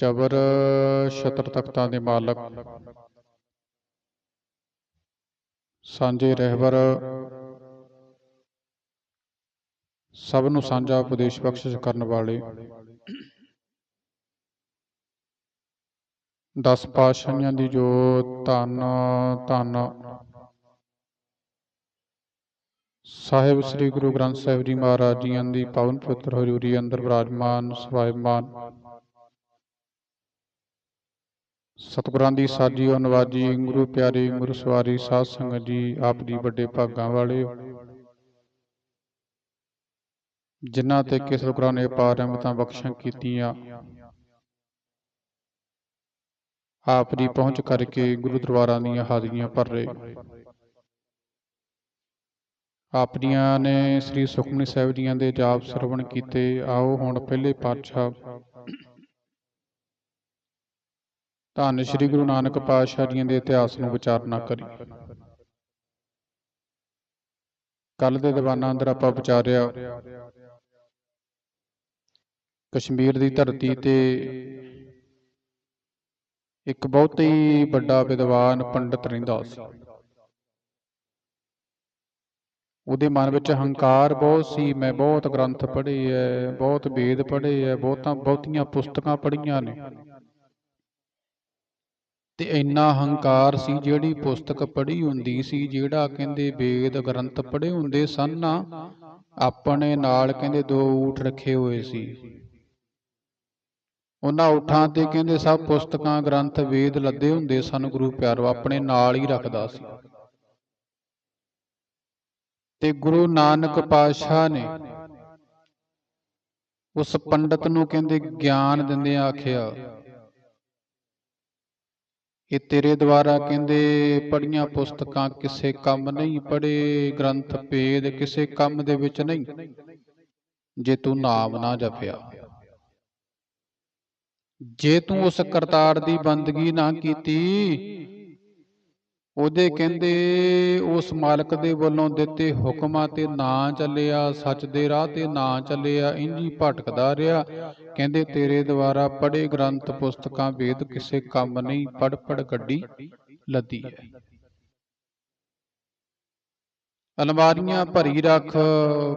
ਚਬਰ ਛਤਰ ਤਖਤਾਂ ਦੇ ਮਾਲਕ। ਸਾਂਝੇ ਰਹਿਬਰ। ਸਭ ਨੂੰ ਸਾਂਝਾ ਉਪਦੇਸ਼ ਬਖਸ਼ਿਸ਼ ਕਰਨ ਵਾਲੇ। ਦਸ ਪਾਤਸ਼ਾਹੀਆਂ ਦੀ ਜੋ ਧੰਨ ਧੰਨ। ਸਾਹਿਬ ਸ੍ਰੀ ਗੁਰੂ ਗ੍ਰੰਥ ਸਾਹਿਬ ਜੀ ਮਹਾਰਾਜ ਜੀਆਂ ਦੀ ਪਾਵਨ ਪੁੱਤਰ ਹਜ਼ੂਰੀ ਅੰਦਰ ਵਿਰਾਜਮਾਨ ਸਵਾਇਮਾਨ। ਸਤਿਗੁਰਾਂ ਦੀ ਸਾਜੀ ਉਹ ਨਵਾਜੀ ਗੁਰੂ ਪਿਆਰੀ ਗੁਰੂ ਸਵਾਰੀ ਸਾਧ ਸੰਗਤ ਜੀ, ਆਪ ਦੀ ਵੱਡੇ ਭਾਗਾਂ ਵਾਲੇ। ਜਿਨ੍ਹਾਂ ਤੇ ਕਿ ਸਤਿਗੁਰਾਂ ਨੇ ਅਪਾਰ ਰਹਿਮਤਾਂ ਬਖਸ਼ਾਂ ਕੀਤੀਆਂ। ਆਪ ਦੀ ਪਹੁੰਚ ਕਰਕੇ ਗੁਰੂ ਦਰਬਾਰਾਂ ਦੀਆਂ ਹਾਜ਼ਰੀਆਂ ਭਰ ਰਹੇ। ਆਪ ਦੀਆਂ ਨੇ ਸ੍ਰੀ ਸੁਖਮਨੀ ਸਾਹਿਬ ਜੀਆਂ ਦੇ ਜਾਪ ਸਰਵਣ ਕੀਤੇ। ਆਓ ਹੁਣ ਪਹਿਲੇ ਪਾਤਸ਼ਾਹ ਧੰਨ ਸ੍ਰੀ ਗੁਰੂ ਨਾਨਕ ਪਾਤਸ਼ਾਹ ਜੀਆਂ ਦੇ ਇਤਿਹਾਸ ਨੂੰ ਵਿਚਾਰਨਾ ਕਰੀ। ਕੱਲ ਦੇ ਦੀਵਾਨਾਂ ਅੰਦਰ ਆਪਾਂ ਵਿਚਾਰਿਆ ਕਸ਼ਮੀਰ ਦੀ ਧਰਤੀ ਤੇ ਇੱਕ ਬਹੁਤ ਹੀ ਵੱਡਾ ਵਿਦਵਾਨ ਪੰਡਤ ਰਹਿੰਦਾ ਸੀ। ਉਹਦੇ ਮਨ ਵਿੱਚ ਹੰਕਾਰ ਬਹੁਤ ਸੀ ਮੈਂ ਬਹੁਤ ਗ੍ਰੰਥ ਪੜ੍ਹੇ ਐ ਬਹੁਤ ਵੇਦ ਪੜ੍ਹੇ ਐ ਬਹੁਤਾਂ ਬਹੁਤੀਆਂ ਪੁਸਤਕਾਂ ਪੜ੍ਹੀਆਂ ਨੇ। ਤੇ ਇੰਨਾ ਹੰਕਾਰ ਸੀ ਜਿਹੜੀ ਪੁਸਤਕ ਪੜ੍ਹੀ ਹੁੰਦੀ ਸੀ, ਜਿਹੜਾ ਕਹਿੰਦੇ ਵੇਦ ਗ੍ਰੰਥ ਪੜ੍ਹੇ ਹੁੰਦੇ ਸਨ ਨਾ, ਆਪਣੇ ਨਾਲ ਕਹਿੰਦੇ ਦੋ ਊਠ ਰੱਖੇ ਹੋਏ ਸੀ। ਉਹਨਾਂ ਊਠਾਂ ਤੇ ਕਹਿੰਦੇ ਸਭ ਪੁਸਤਕਾਂ, ਗ੍ਰੰਥ, ਵੇਦ ਲੱਦੇ ਹੁੰਦੇ ਸਨ ਗੁਰੂ ਪਿਆਰੋ ਆਪਣੇ ਨਾਲ ਹੀ ਰੱਖਦਾ ਸੀ। ਤੇ ਗੁਰੂ ਨਾਨਕ ਪਾਤਸ਼ਾਹ ਨੇ ਉਸ ਪੰਡਤ ਨੂੰ ਕਹਿੰਦੇ ਗਿਆਨ ਦਿੰਦੇ ਆਖਿਆ ਇਹ ਤੇਰੇ ਦੁਆਰਾ ਕਹਿੰਦੇ ਪੜੀਆਂ ਪੁਸਤਕਾਂ ਕਿਸੇ ਕੰਮ ਨਹੀਂ ਪੜੇ ਗ੍ਰੰਥ ਭੇਦ ਕਿਸੇ ਕੰਮ ਦੇ ਵਿੱਚ ਨਹੀਂ, ਜੇ ਤੂੰ ਨਾਮ ਨਾ ਜਪਿਆ। ਜੇ ਤੂੰ ਉਸ ਕਰਤਾਰ ਦੀ ਬੰਦਗੀ ਨਾ ਕੀਤੀ ਉਹਦੇ ਕਹਿੰਦੇ ਉਸ ਮਾਲਕ ਦੇ ਵੱਲੋਂ ਦਿੱਤੇ ਹੁਕਮਾਂ ਤੇ ਨਾ ਚੱਲਿਆ ਸੱਚ ਦੇ ਰਾਹ ਤੇ ਨਾ ਚੱਲਿਆ ਇੰਜੀ ਭਟਕਦਾ ਰਿਹਾ। ਕਹਿੰਦੇ ਤੇਰੇ ਦੁਆਰਾ ਪੜੇ ਗ੍ਰੰਥ ਪੁਸਤਕਾਂ ਵੇਦ ਕਿਸੇ ਕੰਮ ਨਹੀਂ ਪੜ ਪੜ ਗੱਡੀ ਲੱਦੀ ਹੈ। ਅਲਮਾਰੀਆਂ ਭਰੀ ਰੱਖ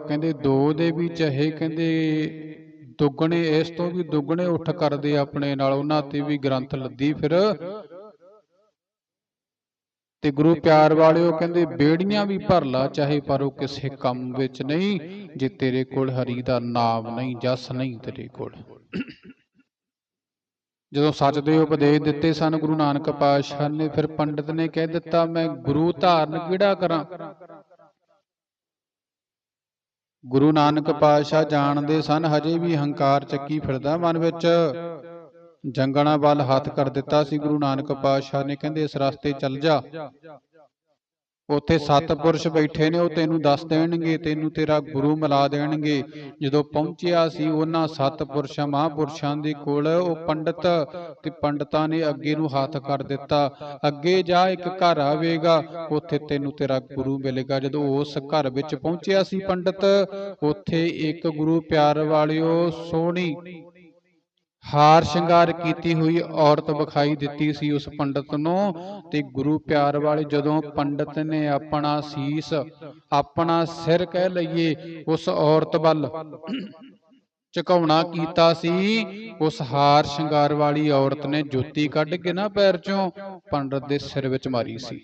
ਕਹਿੰਦੇ ਦੋ ਦੇ ਵੀ ਚਾਹੇ ਕਹਿੰਦੇ ਦੁੱਗਣੇ ਇਸ ਤੋਂ ਵੀ ਦੁੱਗਣੇ ਉੱਠ ਕਰਦੇ ਆਪਣੇ ਨਾਲ ਉਹਨਾਂ ਤੇ ਵੀ ਗ੍ਰੰਥ ਲੱਦੀ ਫਿਰ। ਤੇ ਗੁਰੂ ਪਿਆਰ ਵਾਲਿਓ ਕਹਿੰਦੇ, ਬੇੜੀਆਂ ਵੀ ਭਰ ਲਾ ਚਾਹੇ ਪਰ ਉਹ ਕਿਸੇ ਕੰਮ ਵਿੱਚ ਨਹੀਂ, ਜੇ ਤੇਰੇ ਕੋਲ ਹਰੀ ਦਾ ਨਾਮ ਨਹੀਂ, ਜਸ ਨਹੀਂ ਤੇਰੇ ਕੋਲ। ਜਦੋਂ ਸੱਚ ਦੇ ਉਪਦੇਸ਼ ਦਿੱਤੇ ਸਨ ਗੁਰੂ ਨਾਨਕ ਪਾਤਸ਼ਾਹ ਨੇ, ਫਿਰ ਪੰਡਤ ਨੇ ਕਹਿ ਦਿੱਤਾ, ਮੈਂ ਗੁਰੂ ਧਾਰਨ ਕਿਹੜਾ ਕਰਾਂ? ਗੁਰੂ ਨਾਨਕ ਪਾਤਸ਼ਾਹ ਜਾਣਦੇ ਸਨ, ਹਜੇ ਵੀ ਹੰਕਾਰ ਚੱਕੀ ਫਿਰਦਾ ਮਨ ਵਿੱਚ। ਜੰਗਣਾ ਵੱਲ ਹੱਥ ਕਰ ਦਿੱਤਾ ਸੀ, ਗੁਰੂ ਨਾਨਕ ਪਾਤਸ਼ਾਹ ਨੇ, ਕਹਿੰਦੇ ਇਸ ਰਸਤੇ ਚੱਲ ਜਾ। ਉੱਥੇ ਸਤਪੁਰਸ਼ ਬੈਠੇ ਨੇ, ਉਹ ਤੈਨੂੰ ਦੱਸ ਦੇਣਗੇ, ਤੈਨੂੰ ਤੇਰਾ ਗੁਰੂ ਮਿਲਾ ਦੇਣਗੇ। ਜਦੋਂ ਪਹੁੰਚਿਆ ਸੀ, ਉਹਨਾਂ ਸੱਤ ਪੁਰਸ਼ਾਂ, ਮਹਾਪੁਰਸ਼ਾਂ ਦੇ ਕੋਲ, ਉਹ ਪੰਡਤ ਤੇ ਪੰਡਤਾਂ ਨੇ ਅੱਗੇ ਨੂੰ ਹੱਥ ਕਰ ਦਿੱਤਾ। ਅੱਗੇ ਜਾ, ਇੱਕ ਘਰ ਆਵੇਗਾ, ਉੱਥੇ ਤੈਨੂੰ ਤੇਰਾ ਗੁਰੂ ਮਿਲੇਗਾ। ਜਦੋਂ ਉਸ ਘਰ ਵਿੱਚ ਪਹੁੰਚਿਆ ਸੀ ਪੰਡਤ, ਉੱਥੇ ਇੱਕ ਗੁਰੂ ਪਿਆਰ ਵਾਲਿਓ ਸੋਹਣੀ ਹਾਰ ਸ਼ਿੰਗਾਰ ਕੀਤੀ ਹੋਈ ਔਰਤ ਵਿਖਾਈ ਦਿੱਤੀ ਸੀ ਉਸ ਪੰਡਤ ਨੂੰ ਤੇ ਗੁਰੂ ਪਿਆਰ ਵਾਲੇ ਜਦੋਂ ਪੰਡਤ ਨੇ ਆਪਣਾ ਸੀਸ, ਆਪਣਾ ਸਿਰ ਕਹਿ ਲਈਏ, ਉਸ ਔਰਤ ਵੱਲ ਝੁਕਾਉਣਾ ਕੀਤਾ ਸੀ, ਉਸ ਹਾਰ ਸ਼ਿੰਗਾਰ ਵਾਲੀ ਔਰਤ ਨੇ ਜੋਤੀ ਕੱਢ ਕੇ ਨਾ ਪੈਰ ਚੋਂ ਪੰਡਤ ਦੇ ਸਿਰ ਵਿੱਚ ਮਾਰੀ ਸੀ।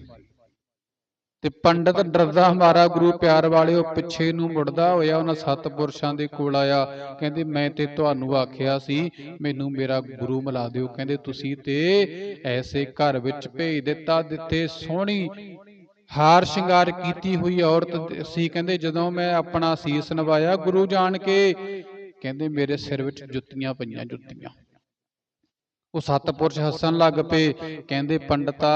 ਤੇ ਪੰਡਤ ਡਰਦਾ ਹਮਾਰਾ ਗੁਰੂ ਪਿਆਰ ਵਾਲਿਓ ਪਿੱਛੇ ਨੂੰ ਮੁੜਦਾ ਹੋਇਆ, ਉਹਨਾਂ ਸਤਪੁਰਸ਼ਾਂ ਦੇ ਕੋਲ ਆਇਆ। ਕਹਿੰਦੇ, ਮੈਂ ਤੇ ਤੁਹਾਨੂੰ ਆਖਿਆ ਸੀ, ਮੈਨੂੰ ਮੇਰਾ ਗੁਰੂ ਮਿਲਾ ਦਿਓ। ਕਹਿੰਦੇ, ਤੁਸੀਂ ਤੇ ਐਸੇ ਘਰ ਵਿੱਚ ਭੇਜ ਦਿੱਤਾ ਦਿੱਤੇ ਸੋਹਣੀ ਹਾਰ ਸ਼ਿੰਗਾਰ ਕੀਤੀ ਹੋਈ ਔਰਤ ਸੀ। ਕਹਿੰਦੇ, ਜਦੋਂ ਮੈਂ ਆਪਣਾ ਸੀਸ ਨਵਾਇਆ ਗੁਰੂ ਜਾਣ ਕੇ, ਕਹਿੰਦੇ, ਮੇਰੇ ਸਿਰ ਵਿੱਚ ਜੁੱਤੀਆਂ ਪਈਆਂ, ਜੁੱਤੀਆਂ। ਉਹ ਸੱਤ ਪੁਰਸ਼ ਹੱਸਣ ਲੱਗ ਪਏ। ਕਹਿੰਦੇ, ਪੰਡਤਾ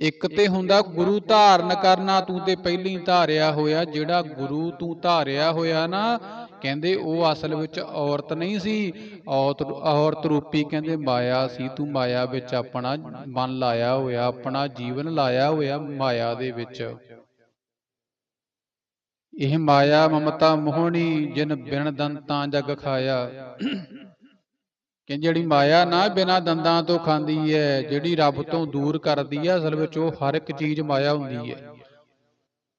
ਇੱਕ ਤੇ ਹੁੰਦਾ ਗੁਰੂ ਧਾਰਨ ਕਰਨਾ ਤੂੰ ਤੇ ਪਹਿਲੀ ਧਾਰਿਆ ਹੋਇਆ ਜਿਹੜਾ ਗੁਰੂ ਤੂੰ ਧਾਰਿਆ ਹੋਇਆ ਨਾ ਕਹਿੰਦੇ ਉਹ ਅਸਲ ਵਿੱਚ ਔਰਤ ਨਹੀਂ ਸੀ। ਔਰਤ ਔਰਤ ਰੂਪੀ ਕਹਿੰਦੇ ਮਾਇਆ ਸੀ ਤੂੰ ਮਾਇਆ ਵਿੱਚ ਆਪਣਾ ਮਨ ਲਾਇਆ ਹੋਇਆ ਆਪਣਾ ਜੀਵਨ ਲਾਇਆ ਹੋਇਆ ਮਾਇਆ ਦੇ ਵਿੱਚ। ਇਹ ਮਾਇਆ ਮਮਤਾ ਮੋਹਣੀ ਜਿਨ ਬਿਨ ਦੰਤਾਂ ਜਗ ਖਾਇਆ। ਕਿ ਜਿਹੜੀ ਮਾਇਆ ਨਾ ਬਿਨਾਂ ਦੰਦਾਂ ਤੋਂ ਖਾਂਦੀ ਹੈ, ਜਿਹੜੀ ਰੱਬ ਤੋਂ ਦੂਰ ਕਰਦੀ ਹੈ, ਅਸਲ ਵਿੱਚ ਉਹ ਹਰ ਇੱਕ ਚੀਜ਼ ਮਾਇਆ ਹੁੰਦੀ ਹੈ।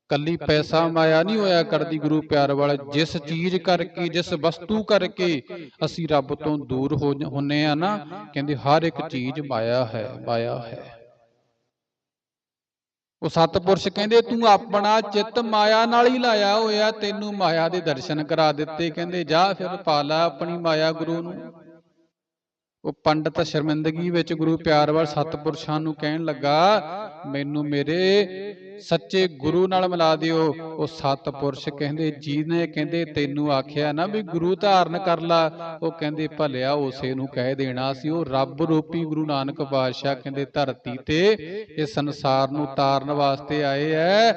ਕੱਲੀ ਪੈਸਾ ਮਾਇਆ ਨਹੀਂ ਹੋਇਆ ਕਰਦੀ ਗੁਰੂ ਪਿਆਰ ਵਾਲਾ। ਜਿਸ ਚੀਜ਼ ਕਰਕੇ, ਜਿਸ ਵਸਤੂ ਕਰਕੇ ਅਸੀਂ ਰੱਬ ਤੋਂ ਦੂਰ ਹੋ ਹੁੰਨੇ ਆ ਨਾ, ਕਹਿੰਦੇ ਹਰ ਇੱਕ ਚੀਜ਼ ਮਾਇਆ ਹੈ ਮਾਇਆ ਹੈ। ਉਹ ਸਤਪੁਰਸ਼ ਕਹਿੰਦੇ, ਤੂੰ ਆਪਣਾ ਚਿੱਤ ਮਾਇਆ ਨਾਲ ਹੀ ਲਾਇਆ ਹੋਇਆ, ਤੈਨੂੰ ਮਾਇਆ ਦੇ ਦਰਸ਼ਨ ਕਰਾ ਦਿੱਤੇ। ਕਹਿੰਦੇ, ਜਾ ਫਿਰ ਪਾਲਾ ਆਪਣੀ ਮਾਇਆ ਗੁਰੂ ਨੂੰ। ਉਹ ਪੰਡਤ ਸ਼ਰਮਿੰਦਗੀ ਵਿੱਚ ਗੁਰੂ ਪਿਆਰ ਪਿਆਰਵਾਲ ਸਤਪੁਰਸ਼ਾਂ ਨੂੰ ਕਹਿਣ ਲੱਗਾ, ਮੈਨੂੰ ਮੇਰੇ ਸੱਚੇ ਗੁਰੂ ਨਾਲ ਮਿਲਾ ਦਿਓ। ਉਹ ਸਤਪੁਰਸ਼ ਕਹਿੰਦੇ, ਜਿਹਨੇ ਕਹਿੰਦੇ ਤੈਨੂੰ ਆਖਿਆ ਨਾ ਵੀ ਗੁਰੂ ਧਾਰਨ ਕਰ ਲਾ, ਉਹ ਕਹਿੰਦੇ ਭਲਿਆ ਉਸੇ ਨੂੰ ਕਹਿ ਦੇਣਾ ਸੀ। ਉਹ ਰੱਬ ਰੂਪੀ ਗੁਰੂ ਨਾਨਕ ਪਾਤਸ਼ਾਹ ਕਹਿੰਦੇ, ਧਰਤੀ ਤੇ ਇਹ ਸੰਸਾਰ ਨੂੰ ਤਾਰਨ ਵਾਸਤੇ ਆਏ ਐ।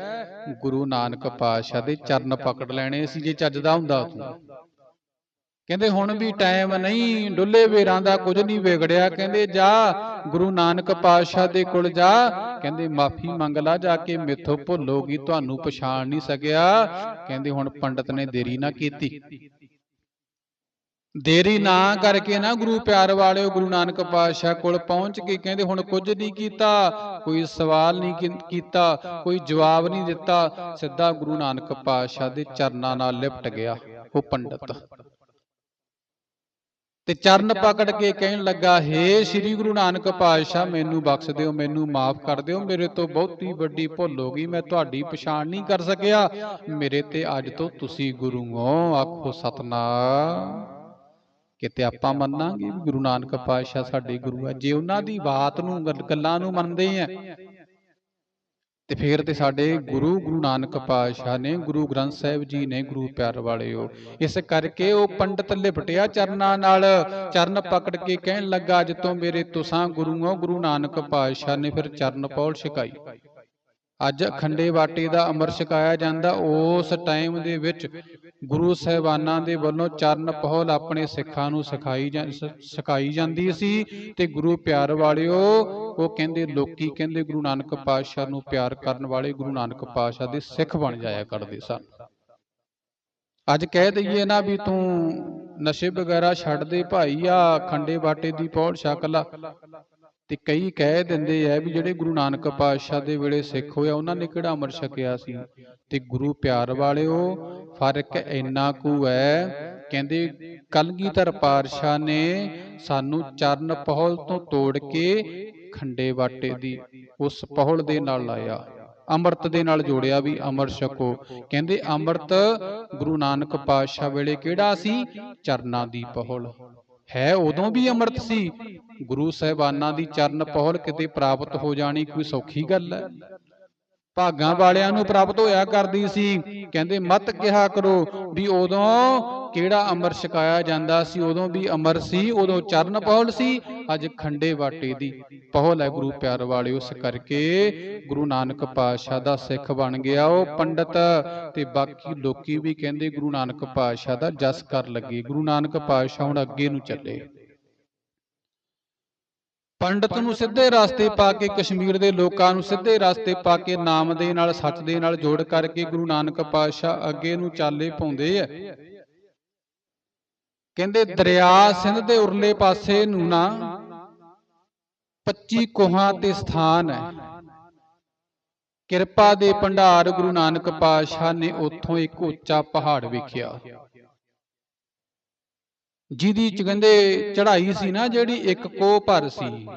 ਗੁਰੂ ਨਾਨਕ ਪਾਤਸ਼ਾਹ ਦੇ ਚਰਨ ਪਕੜ ਲੈਣੇ ਸੀ, ਜੇ ਚੱਜਦਾ ਹੁੰਦਾ ਤੂੰ। ਕਹਿੰਦੇ ਹੁਣ ਵੀ ਟਾਈਮ ਨਹੀਂ ਡੁੱਲੇ ਵੇਰਾਂ ਦਾ ਕੁਝ ਨਹੀਂ ਵਿਗੜਿਆ। ਕਹਿੰਦੇ ਜਾ ਗੁਰੂ ਨਾਨਕ ਪਾਤਸ਼ਾਹ ਦੇ ਕੋਲ ਜਾ। ਕਹਿੰਦੇ ਮਾਫੀ ਮੰਗ ਲਾ ਜਾ ਕੇ ਮੇਥੋਂ ਭੁੱਲ ਹੋ ਗਈ ਤੁਹਾਨੂੰ ਪਛਾਣ ਨਹੀਂ ਸਕਿਆ। ਕਹਿੰਦੇ ਹੁਣ ਪੰਡਤ ਨੇ ਦੇਰੀ ਨਾ ਕੀਤੀ। ਦੇਰੀ ਨਾ ਕਰਕੇ ਨਾ ਗੁਰੂ ਪਿਆਰ ਵਾਲਿਓ ਗੁਰੂ ਨਾਨਕ ਪਾਤਸ਼ਾਹ ਕੋਲ ਪਹੁੰਚ ਕੇ ਕਹਿੰਦੇ ਹੁਣ ਕੁਝ ਨਹੀਂ ਕੀਤਾ। ਕੋਈ ਸਵਾਲ ਨਹੀਂ ਕੀਤਾ ਕੋਈ ਜਵਾਬ ਨਹੀਂ ਦਿੱਤਾ। ਸਿੱਧਾ ਗੁਰੂ ਨਾਨਕ ਪਾਤਸ਼ਾਹ ਦੇ ਚਰਨਾਂ ਨਾਲ ਲਿਪਟ ਗਿਆ ਉਹ ਪੰਡਤ। ਤੇ ਚਰਨ ਪਕੜ ਕੇ ਕਹਿਣ ਲੱਗਾ, ਹੇ ਸ੍ਰੀ ਗੁਰੂ ਨਾਨਕ ਪਾਤਸ਼ਾਹ, ਮੈਨੂੰ ਬਖਸ਼ ਦਿਓ, ਮੈਨੂੰ ਮਾਫ ਕਰ ਦਿਓ, ਮੇਰੇ ਤੋਂ ਬਹੁਤੀ ਵੱਡੀ ਭੁੱਲ ਹੋ ਗਈ, ਮੈਂ ਤੁਹਾਡੀ ਪਛਾਣ ਨਹੀਂ ਕਰ ਸਕਿਆ। ਮੇਰੇ ਤੇ ਅੱਜ ਤੋਂ ਤੁਸੀਂ ਗੁਰੂ ਹੋ ਆਖੋ ਸਤਨਾਮ। ਕਿਤੇ ਆਪਾਂ ਮੰਨਾਂਗੇ ਵੀ ਗੁਰੂ ਨਾਨਕ ਪਾਤਸ਼ਾਹ ਸਾਡੇ ਗੁਰੂ ਆ, ਜੇ ਉਹਨਾਂ ਦੀ ਬਾਤ ਨੂੰ, ਗੱਲਾਂ ਨੂੰ ਮੰਨਦੇ ਆ ਤੇ ਫੇਰ ਤੇ ਸਾਡੇ ਗੁਰੂ ਗੁਰੂ ਨਾਨਕ ਪਾਤਸ਼ਾਹ ਨੇ ਗੁਰੂ ਗ੍ਰੰਥ ਸਾਹਿਬ ਜੀ ਨੇ ਗੁਰੂ ਪਿਆਰ ਵਾਲਿਓ ਇਸ ਕਰਕੇ ਉਹ ਪੰਡਤ ਲਿਪਟਿਆ ਚਰਨਾਂ ਨਾਲ ਚਰਨ ਪਕੜ ਕੇ ਕਹਿਣ ਲੱਗਾ ਅੱਜ ਤੋਂ ਮੇਰੇ ਤੁਸਾਂ ਗੁਰੂ ਹੋ ਗੁਰੂ ਨਾਨਕ ਪਾਤਸ਼ਾਹ ਨੇ ਫਿਰ ਚਰਨ ਪੌਲ ਛਕਾਈ। ਅੱਜ ਅਖੰਡੇ ਬਾਟੇ ਦਾ ਅਮਰ ਛਕਾਇਆ ਜਾਂਦਾ ਉਸ ਟਾਈਮ ਦੇ ਵਿੱਚ ਗੁਰੂ ਸਾਹਿਬਾਨਾਂ ਦੇ ਵੱਲੋਂ ਚਰਨ ਪਹੁਲ ਆਪਣੇ ਸਿੱਖਾਂ ਨੂੰ ਸਿਖਾਈ ਸਿਖਾਈ ਜਾਂਦੀ ਸੀ ਤੇ ਗੁਰੂ ਪਿਆਰ ਵਾਲਿਓ ਉਹ ਕਹਿੰਦੇ ਲੋਕੀ ਕਹਿੰਦੇ ਗੁਰੂ ਨਾਨਕ ਪਾਤਸ਼ਾਹ ਨੂੰ ਪਿਆਰ ਕਰਨ ਵਾਲੇ ਗੁਰੂ ਨਾਨਕ ਪਾਤਸ਼ਾਹ ਦੇ ਸਿੱਖ ਬਣ ਜਾਇਆ ਕਰਦੇ ਸਨ। ਅੱਜ ਕਹਿ ਦਈਏ ਨਾ ਵੀ ਤੂੰ ਨਸ਼ੇ ਵਗੈਰਾ ਛੱਡ ਦੇ ਭਾਈ ਆ ਖੰਡੇ ਬਾਟੇ ਦੀ ਪੌੜ ਛਕ ਲਾ। ਤੇ ਕਈ ਕਹਿ ਦਿੰਦੇ ਆ ਵੀ ਜਿਹੜੇ ਗੁਰੂ ਨਾਨਕ ਪਾਤਸ਼ਾਹ ਦੇ ਵੇਲੇ ਸਿੱਖ ਹੋਇਆ, ਉਹਨਾਂ ਨੇ ਕਿਹੜਾ ਅੰਮ੍ਰਿਤ ਛਕਿਆ ਸੀ? ਤੇ ਗੁਰੂ ਪਿਆਰ ਵਾਲਿਓ, ਫ਼ਰਕ ਇੰਨਾ ਕੁ ਹੈ, ਕਹਿੰਦੇ ਕਲਗੀਧਰ ਪਾਤਸ਼ਾਹ ਨੇ ਸਾਨੂੰ ਚਰਨ ਪਹਲ ਤੋਂ ਤੋੜ ਕੇ ਖੰਡੇ ਵਾਟੇ ਦੀ ਉਸ ਪਹਲ ਦੇ ਨਾਲ ਲਾਇਆ, ਅੰਮ੍ਰਿਤ ਦੇ ਨਾਲ ਜੋੜਿਆ ਵੀ ਅੰਮ੍ਰਿਤ ਛਕੋ। ਕਹਿੰਦੇ ਅੰਮ੍ਰਿਤ ਗੁਰੂ ਨਾਨਕ ਪਾਤਸ਼ਾਹ ਵੇਲੇ ਕਿਹੜਾ ਸੀ? ਚਰਨਾਂ ਦੀ ਪਹਲ। ਹੈ ਉਦੋਂ ਵੀ ਅੰਮ੍ਰਿਤ ਸੀ। ਗੁਰੂ ਸਾਹਿਬਾਨਾਂ ਦੀ ਚਰਨ ਪਹੁਲ ਕਿਤੇ ਪ੍ਰਾਪਤ ਹੋ ਜਾਣੀ ਕੋਈ ਸੌਖੀ ਗੱਲ ਹੈ। ਭਾਗਾਂ ਵਾਲਿਆਂ ਨੂੰ ਪ੍ਰਾਪਤ ਹੋਇਆ ਕਰਦੀ ਸੀ। ਕਹਿੰਦੇ, ਮਤ ਕਿਹਾ ਕਰੋ ਵੀ ਉਦੋਂ ਕਿਹੜਾ ਅਮਰ ਛਕਾਇਆ ਜਾਂਦਾ ਸੀ? ਉਦੋਂ ਵੀ ਅਮਰ ਸੀ, ਉਦੋਂ ਚਰਨ ਪਹੁਲ ਸੀ, ਅੱਜ ਖੰਡੇ ਵਾਟੇ ਦੀ ਪਹੁਲ ਹੈ ਗੁਰੂ ਪਿਆਰ ਵਾਲੇ ਉਸ ਕਰਕੇ ਗੁਰੂ ਨਾਨਕ ਪਾਤਸ਼ਾਹ ਦਾ ਸਿੱਖ ਬਣ ਗਿਆ ਉਹ ਪੰਡਤ ਤੇ ਬਾਕੀ ਲੋਕੀ ਵੀ ਕਹਿੰਦੇ ਗੁਰੂ ਨਾਨਕ ਪਾਤਸ਼ਾਹ ਦਾ ਜਸ ਕਰ ਲੱਗੇ। ਗੁਰੂ ਨਾਨਕ ਪਾਤਸ਼ਾਹ ਹੁਣ ਅੱਗੇ ਨੂੰ ਚੱਲੇ। ਪੰਡਤ ਨੂੰ ਸਿੱਧੇ ਰਸਤੇ ਪਾ ਕੇ ਕਸ਼ਮੀਰ ਦੇ ਲੋਕਾਂ ਨੂੰ ਸਿੱਧੇ ਰਸਤੇ ਪਾ ਕੇ ਨਾਮ ਦੇ ਨਾਲ, ਸੱਚ ਦੇ ਨਾਲ ਜੋੜ ਕਰਕੇ ਗੁਰੂ ਨਾਨਕ ਪਾਤਸ਼ਾਹ ਅੱਗੇ ਨੂੰ ਚਾਲੇ ਪਾਉਂਦੇ ਆ। ਕਹਿੰਦੇ, ਦਰਿਆ ਸਿੰਧ ਦੇ ਉਰਲੇ ਪਾਸੇ ਨੂੰ ਨਾ 25 ਕੋਹਾਂ ਤੇ ਸਥਾਨ ਹੈ। ਕਿਰਪਾ ਦੇ ਭੰਡਾਰ ਗੁਰੂ ਨਾਨਕ ਪਾਤਸ਼ਾਹ ਨੇ ਉੱਥੋਂ ਇੱਕ ਉੱਚਾ ਪਹਾੜ ਵੇਖਿਆ। ਜਿਹਦੀ ਚ ਕਹਿੰਦੇ ਚੜ੍ਹਾਈ ਸੀ ਨਾ ਜਿਹੜੀ ਇੱਕ ਕੋਹ ਭਰ ਸੀ।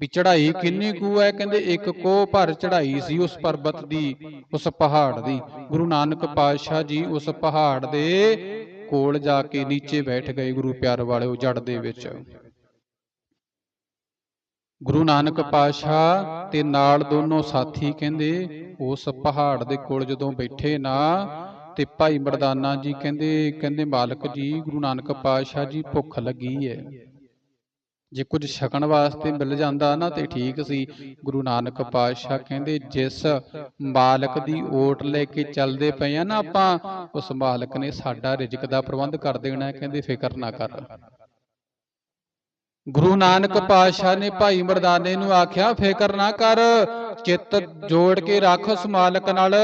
ਵੀ ਚੜ੍ਹਾਈ ਕਿੰਨੀ ਕੁ ਹੈ ਕਹਿੰਦੇ ਇੱਕ ਕੋਹ ਭਰ ਚੜ੍ਹਾਈ ਸੀ ਉਸ ਪਰਬਤ ਦੀ ਉਸ ਪਹਾੜ ਦੀ। ਗੁਰੂ ਨਾਨਕ ਪਾਤਸ਼ਾਹ ਜੀ ਉਸ ਪਹਾੜ ਦੇ ਕੋਲ ਜਾ ਕੇ ਨੀਚੇ ਬੈਠ ਗਏ ਗੁਰੂ ਪਿਆਰ ਵਾਲਿਓ ਜੜ ਦੇ ਵਿੱਚ। ਗੁਰੂ ਨਾਨਕ ਪਾਤਸ਼ਾਹ ਤੇ ਨਾਲ ਦੋਨੋਂ ਸਾਥੀ ਕਹਿੰਦੇ ਉਸ ਪਹਾੜ ਦੇ ਕੋਲ ਜਦੋਂ ਬੈਠੇ ਨਾ ਤੇ ਭਾਈ ਮਰਦਾਨਾ ਜੀ ਕਹਿੰਦੇ ਕਹਿੰਦੇ ਮਾਲਕ ਜੀ, ਗੁਰੂ ਨਾਨਕ ਪਾਤਸ਼ਾਹ ਜੀ, ਭੁੱਖ ਲੱਗੀ ਹੈ ਜੇ ਕੁਝ ਛਕਣ ਵਾਸਤੇ ਮਿਲ ਜਾਂਦਾ ਨਾ ਤੇ ਠੀਕ ਸੀ। ਗੁਰੂ ਨਾਨਕ ਪਾਤਸ਼ਾਹ ਕਹਿੰਦੇ, ਜਿਸ ਮਾਲਕ ਦੀ ਓਟ ਲੈ ਕੇ ਚੱਲਦੇ ਪਏ ਆ ਨਾ ਆਪਾਂ, ਉਸ ਮਾਲਕ ਨੇ ਸਾਡਾ ਰਿਜ਼ਕ ਦਾ ਪ੍ਰਬੰਧ ਕਰ ਦੇਣਾ ਕਹਿੰਦੇ ਫਿਕਰ ਨਾ ਕਰ। ਗੁਰੂ ਨਾਨਕ ਪਾਤਸ਼ਾਹ ਨੇ ਭਾਈ ਮਰਦਾਨੇ ਨੂੰ ਆਖਿਆ, ਫਿਕਰ ਨਾ ਕਰ, ਚਿੱਤ ਜੋੜ ਕੇ ਰੱਖ ਉਸ ਮਾਲਕ ਨਾਲ।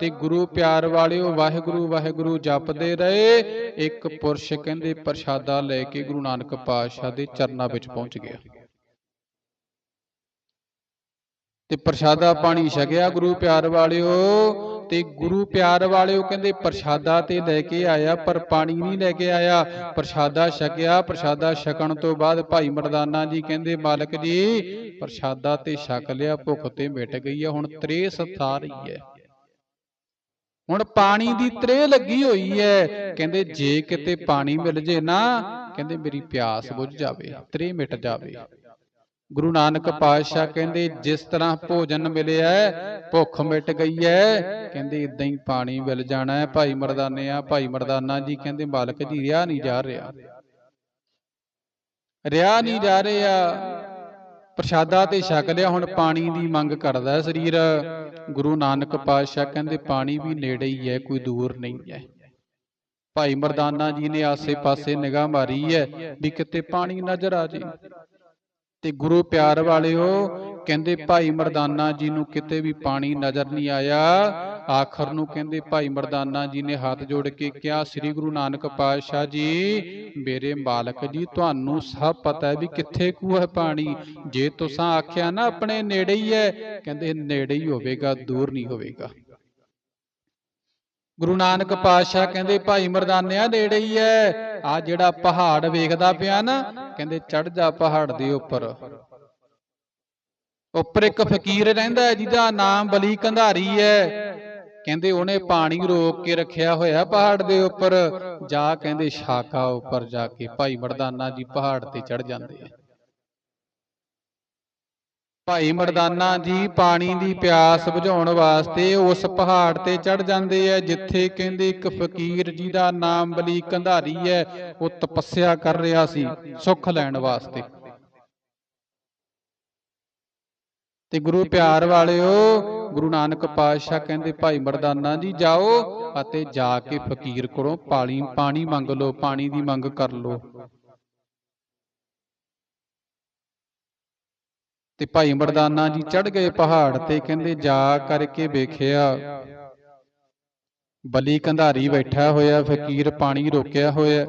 ਤੇ ਗੁਰੂ ਪਿਆਰ ਵਾਲਿਓ, ਵਾਹਿਗੁਰੂ ਵਾਹਿਗੁਰੂ ਜਪਦੇ ਰਹੇ। ਇੱਕ ਪੁਰਸ਼ ਕਹਿੰਦੇ, ਪ੍ਰਸ਼ਾਦਾ ਲੈ ਕੇ ਗੁਰੂ ਨਾਨਕ ਪਾਤਸ਼ਾਹ ਦੇ ਚਰਨਾਂ ਵਿੱਚ ਪਹੁੰਚ ਗਿਆ। ਤੇ ਪ੍ਰਸ਼ਾਦਾ ਪਾਣੀ ਛਕਿਆ ਗੁਰੂ ਪਿਆਰ ਵਾਲਿਓ, ਤੇ ਗੁਰੂ ਪਿਆਰ ਵਾਲਿਓ ਕਹਿੰਦੇ, ਪ੍ਰਸ਼ਾਦਾ ਤੇ ਲੈ ਕੇ ਆਇਆ, ਪਰ ਪਾਣੀ ਨਹੀਂ ਲੈ ਕੇ ਆਇਆ। ਪ੍ਰਸ਼ਾਦਾ ਛਕਿਆ, ਪ੍ਰਸ਼ਾਦਾ ਛਕਣ ਤੋਂ ਬਾਅਦ ਭਾਈ ਮਰਦਾਨਾ ਜੀ ਕਹਿੰਦੇ, ਮਾਲਕ ਜੀ, ਪ੍ਰਸ਼ਾਦਾ ਤੇ ਛਕ ਲਿਆ, ਭੁੱਖ ਤੇ ਮਿਟ ਗਈ ਹੈ ਹੁਣ ਤ੍ਰੇ ਸਥਾ ਰਹੀ ਹੈ। ਹੁਣ ਪਾਣੀ ਦੀ ਤ੍ਰੇ ਲੱਗੀ ਹੋਈ ਹੈ। ਕਹਿੰਦੇ ਜੇ ਕਿਤੇ ਪਾਣੀ ਮਿਲ ਜੇ ਨਾ ਕਹਿੰਦੇ ਮੇਰੀ ਪਿਆਸ ਬੁੱਝ ਜਾਵੇ ਤ੍ਰੇ ਮਿਟ ਜਾਵੇ। ਗੁਰੂ ਨਾਨਕ ਪਾਤਸ਼ਾਹ ਕਹਿੰਦੇ ਜਿਸ ਤਰ੍ਹਾਂ ਭੋਜਨ ਮਿਲਿਆ ਭੁੱਖ ਮਿਟ ਗਈ ਹੈ। ਕਹਿੰਦੇ ਇਦਾਂ ਹੀ ਪਾਣੀ ਮਿਲ ਜਾਣਾ ਹੈ ਭਾਈ ਮਰਦਾਨੇ ਆ ਭਾਈ ਮਰਦਾਨਾ ਜੀ ਕਹਿੰਦੇ ਮਾਲਕ ਜੀ ਰਿਆ ਨਹੀਂ ਜਾ ਰਿਹਾ ਰਿਆ ਨਹੀਂ ਜਾ ਰਿਹਾ। ਪ੍ਰਸ਼ਾਦਾ ਤੇ ਛਕ ਲਿਆ, ਹੁਣ ਪਾਣੀ ਦੀ ਮੰਗ ਕਰਦਾ ਹੈ। ਸਰੀਰ ਗੁਰੂ ਨਾਨਕ ਪਾਤਸ਼ਾਹ ਕਹਿੰਦੇ, ਪਾਣੀ ਵੀ ਨੇੜੇ ਹੀ ਹੈ, ਕੋਈ ਦੂਰ ਨਹੀਂ ਹੈ। ਭਾਈ ਮਰਦਾਨਾ ਜੀ ਨੇ ਆਸੇ-ਪਾਸੇ ਨਿਗਾਹ ਮਾਰੀ ਹੈ ਵੀ ਕਿਤੇ ਪਾਣੀ ਨਜ਼ਰ ਆ ਜੇ। ਤੇ ਗੁਰੂ ਪਿਆਰ ਵਾਲਿਓ, ਕਹਿੰਦੇ ਭਾਈ ਮਰਦਾਨਾ ਜੀ ਨੂੰ ਕਿਤੇ ਵੀ ਪਾਣੀ ਨਜ਼ਰ ਨਹੀਂ ਆਇਆ, ਆਖਰ ਨੂੰ ਕਹਿੰਦੇ ਭਾਈ ਮਰਦਾਨਾ ਜੀ ਨੇ ਹੱਥ ਜੋੜ ਕੇ ਕਿਹਾ, ਸ੍ਰੀ ਗੁਰੂ ਨਾਨਕ ਪਾਤਸ਼ਾਹ ਜੀ, ਮੇਰੇ ਮਾਲਕ ਜੀ, ਤੁਹਾਨੂੰ ਸਭ ਪਤਾ ਹੈ ਵੀ ਕਿੱਥੇ ਕੂ ਹੈ ਪਾਣੀ। ਜੇ ਤੁਸੀਂ ਆਖਿਆ ਨਾ ਆਪਣੇ ਨੇੜੇ ਹੀ ਹੈ, ਕਹਿੰਦੇ, ਨੇੜੇ ਹੀ ਹੋਵੇਗਾ, ਦੂਰ ਨਹੀਂ ਹੋਵੇਗਾ। ਗੁਰੂ ਨਾਨਕ ਪਾਤਸ਼ਾਹ ਕਹਿੰਦੇ, ਭਾਈ ਮਰਦਾਨਿਆ ਨੇੜੇ ਹੀ ਹੈ। ਆ ਜਿਹੜਾ ਪਹਾੜ ਵੇਖਦਾ ਪਿਆ ਨਾ ਕਹਿੰਦੇ ਚੜ ਜਾ ਪਹਾੜ ਦੇ ਉੱਪਰ। ਉੱਪਰ ਇੱਕ ਫਕੀਰ ਰਹਿੰਦਾ ਹੈ, ਜਿਹਦਾ ਨਾਮ ਬਲੀ ਕੰਧਾਰੀ ਹੈ। ਕਹਿੰਦੇ, ਉਹਨੇ ਪਾਣੀ ਰੋਕ ਕੇ ਰੱਖਿਆ ਹੋਇਆ ਪਹਾੜ ਦੇ ਉੱਪਰ। ਜਾ ਕਹਿੰਦੇ, ਸ਼ਾਖਾ ਉੱਪਰ ਜਾ ਕੇ ਭਾਈ ਮਰਦਾਨਾ ਜੀ ਪਹਾੜ ਤੇ ਚੜ ਜਾਂਦੇ ਆ। ਭਾਈ ਮਰਦਾਨਾ ਜੀ ਪਾਣੀ ਦੀ ਪਿਆਸ ਬੁਝਾਉਣ ਵਾਸਤੇ ਉਸ ਪਹਾੜ ਤੇ ਚੜ ਜਾਂਦੇ ਐ, ਜਿੱਥੇ ਕਹਿੰਦੇ ਇੱਕ ਫਕੀਰ ਜੀ ਦਾ ਨਾਮ ਬਲੀ ਕੰਧਾਰੀ ਹੈ ਉਹ ਤਪੱਸਿਆ ਕਰ ਰਿਹਾ ਸੀ ਸੁੱਖ ਲੈਣ ਵਾਸਤੇ। ਤੇ ਗੁਰੂ ਪਿਆਰ ਵਾਲਿਓ, ਗੁਰੂ ਨਾਨਕ ਪਾਤਸ਼ਾਹ ਕਹਿੰਦੇ, ਭਾਈ ਮਰਦਾਨਾ ਜੀ ਜਾਓ ਅਤੇ ਜਾ ਕੇ ਫਕੀਰ ਕੋਲੋਂ ਪਾਣੀ ਪਾਣੀ ਮੰਗ ਲਓ, ਪਾਣੀ ਦੀ ਮੰਗ ਕਰ ਲਓ। ਤੇ ਭਾਈ ਮਰਦਾਨਾ ਜੀ ਚੜ ਗਏ ਪਹਾੜ ਤੇ ਕਹਿੰਦੇ, ਜਾ ਕਰਕੇ ਵੇਖਿਆ। ਬਲੀ ਕੰਧਾਰੀ ਬੈਠਾ ਹੋਇਆ, ਫਕੀਰ ਪਾਣੀ ਰੋਕਿਆ ਹੋਇਆ।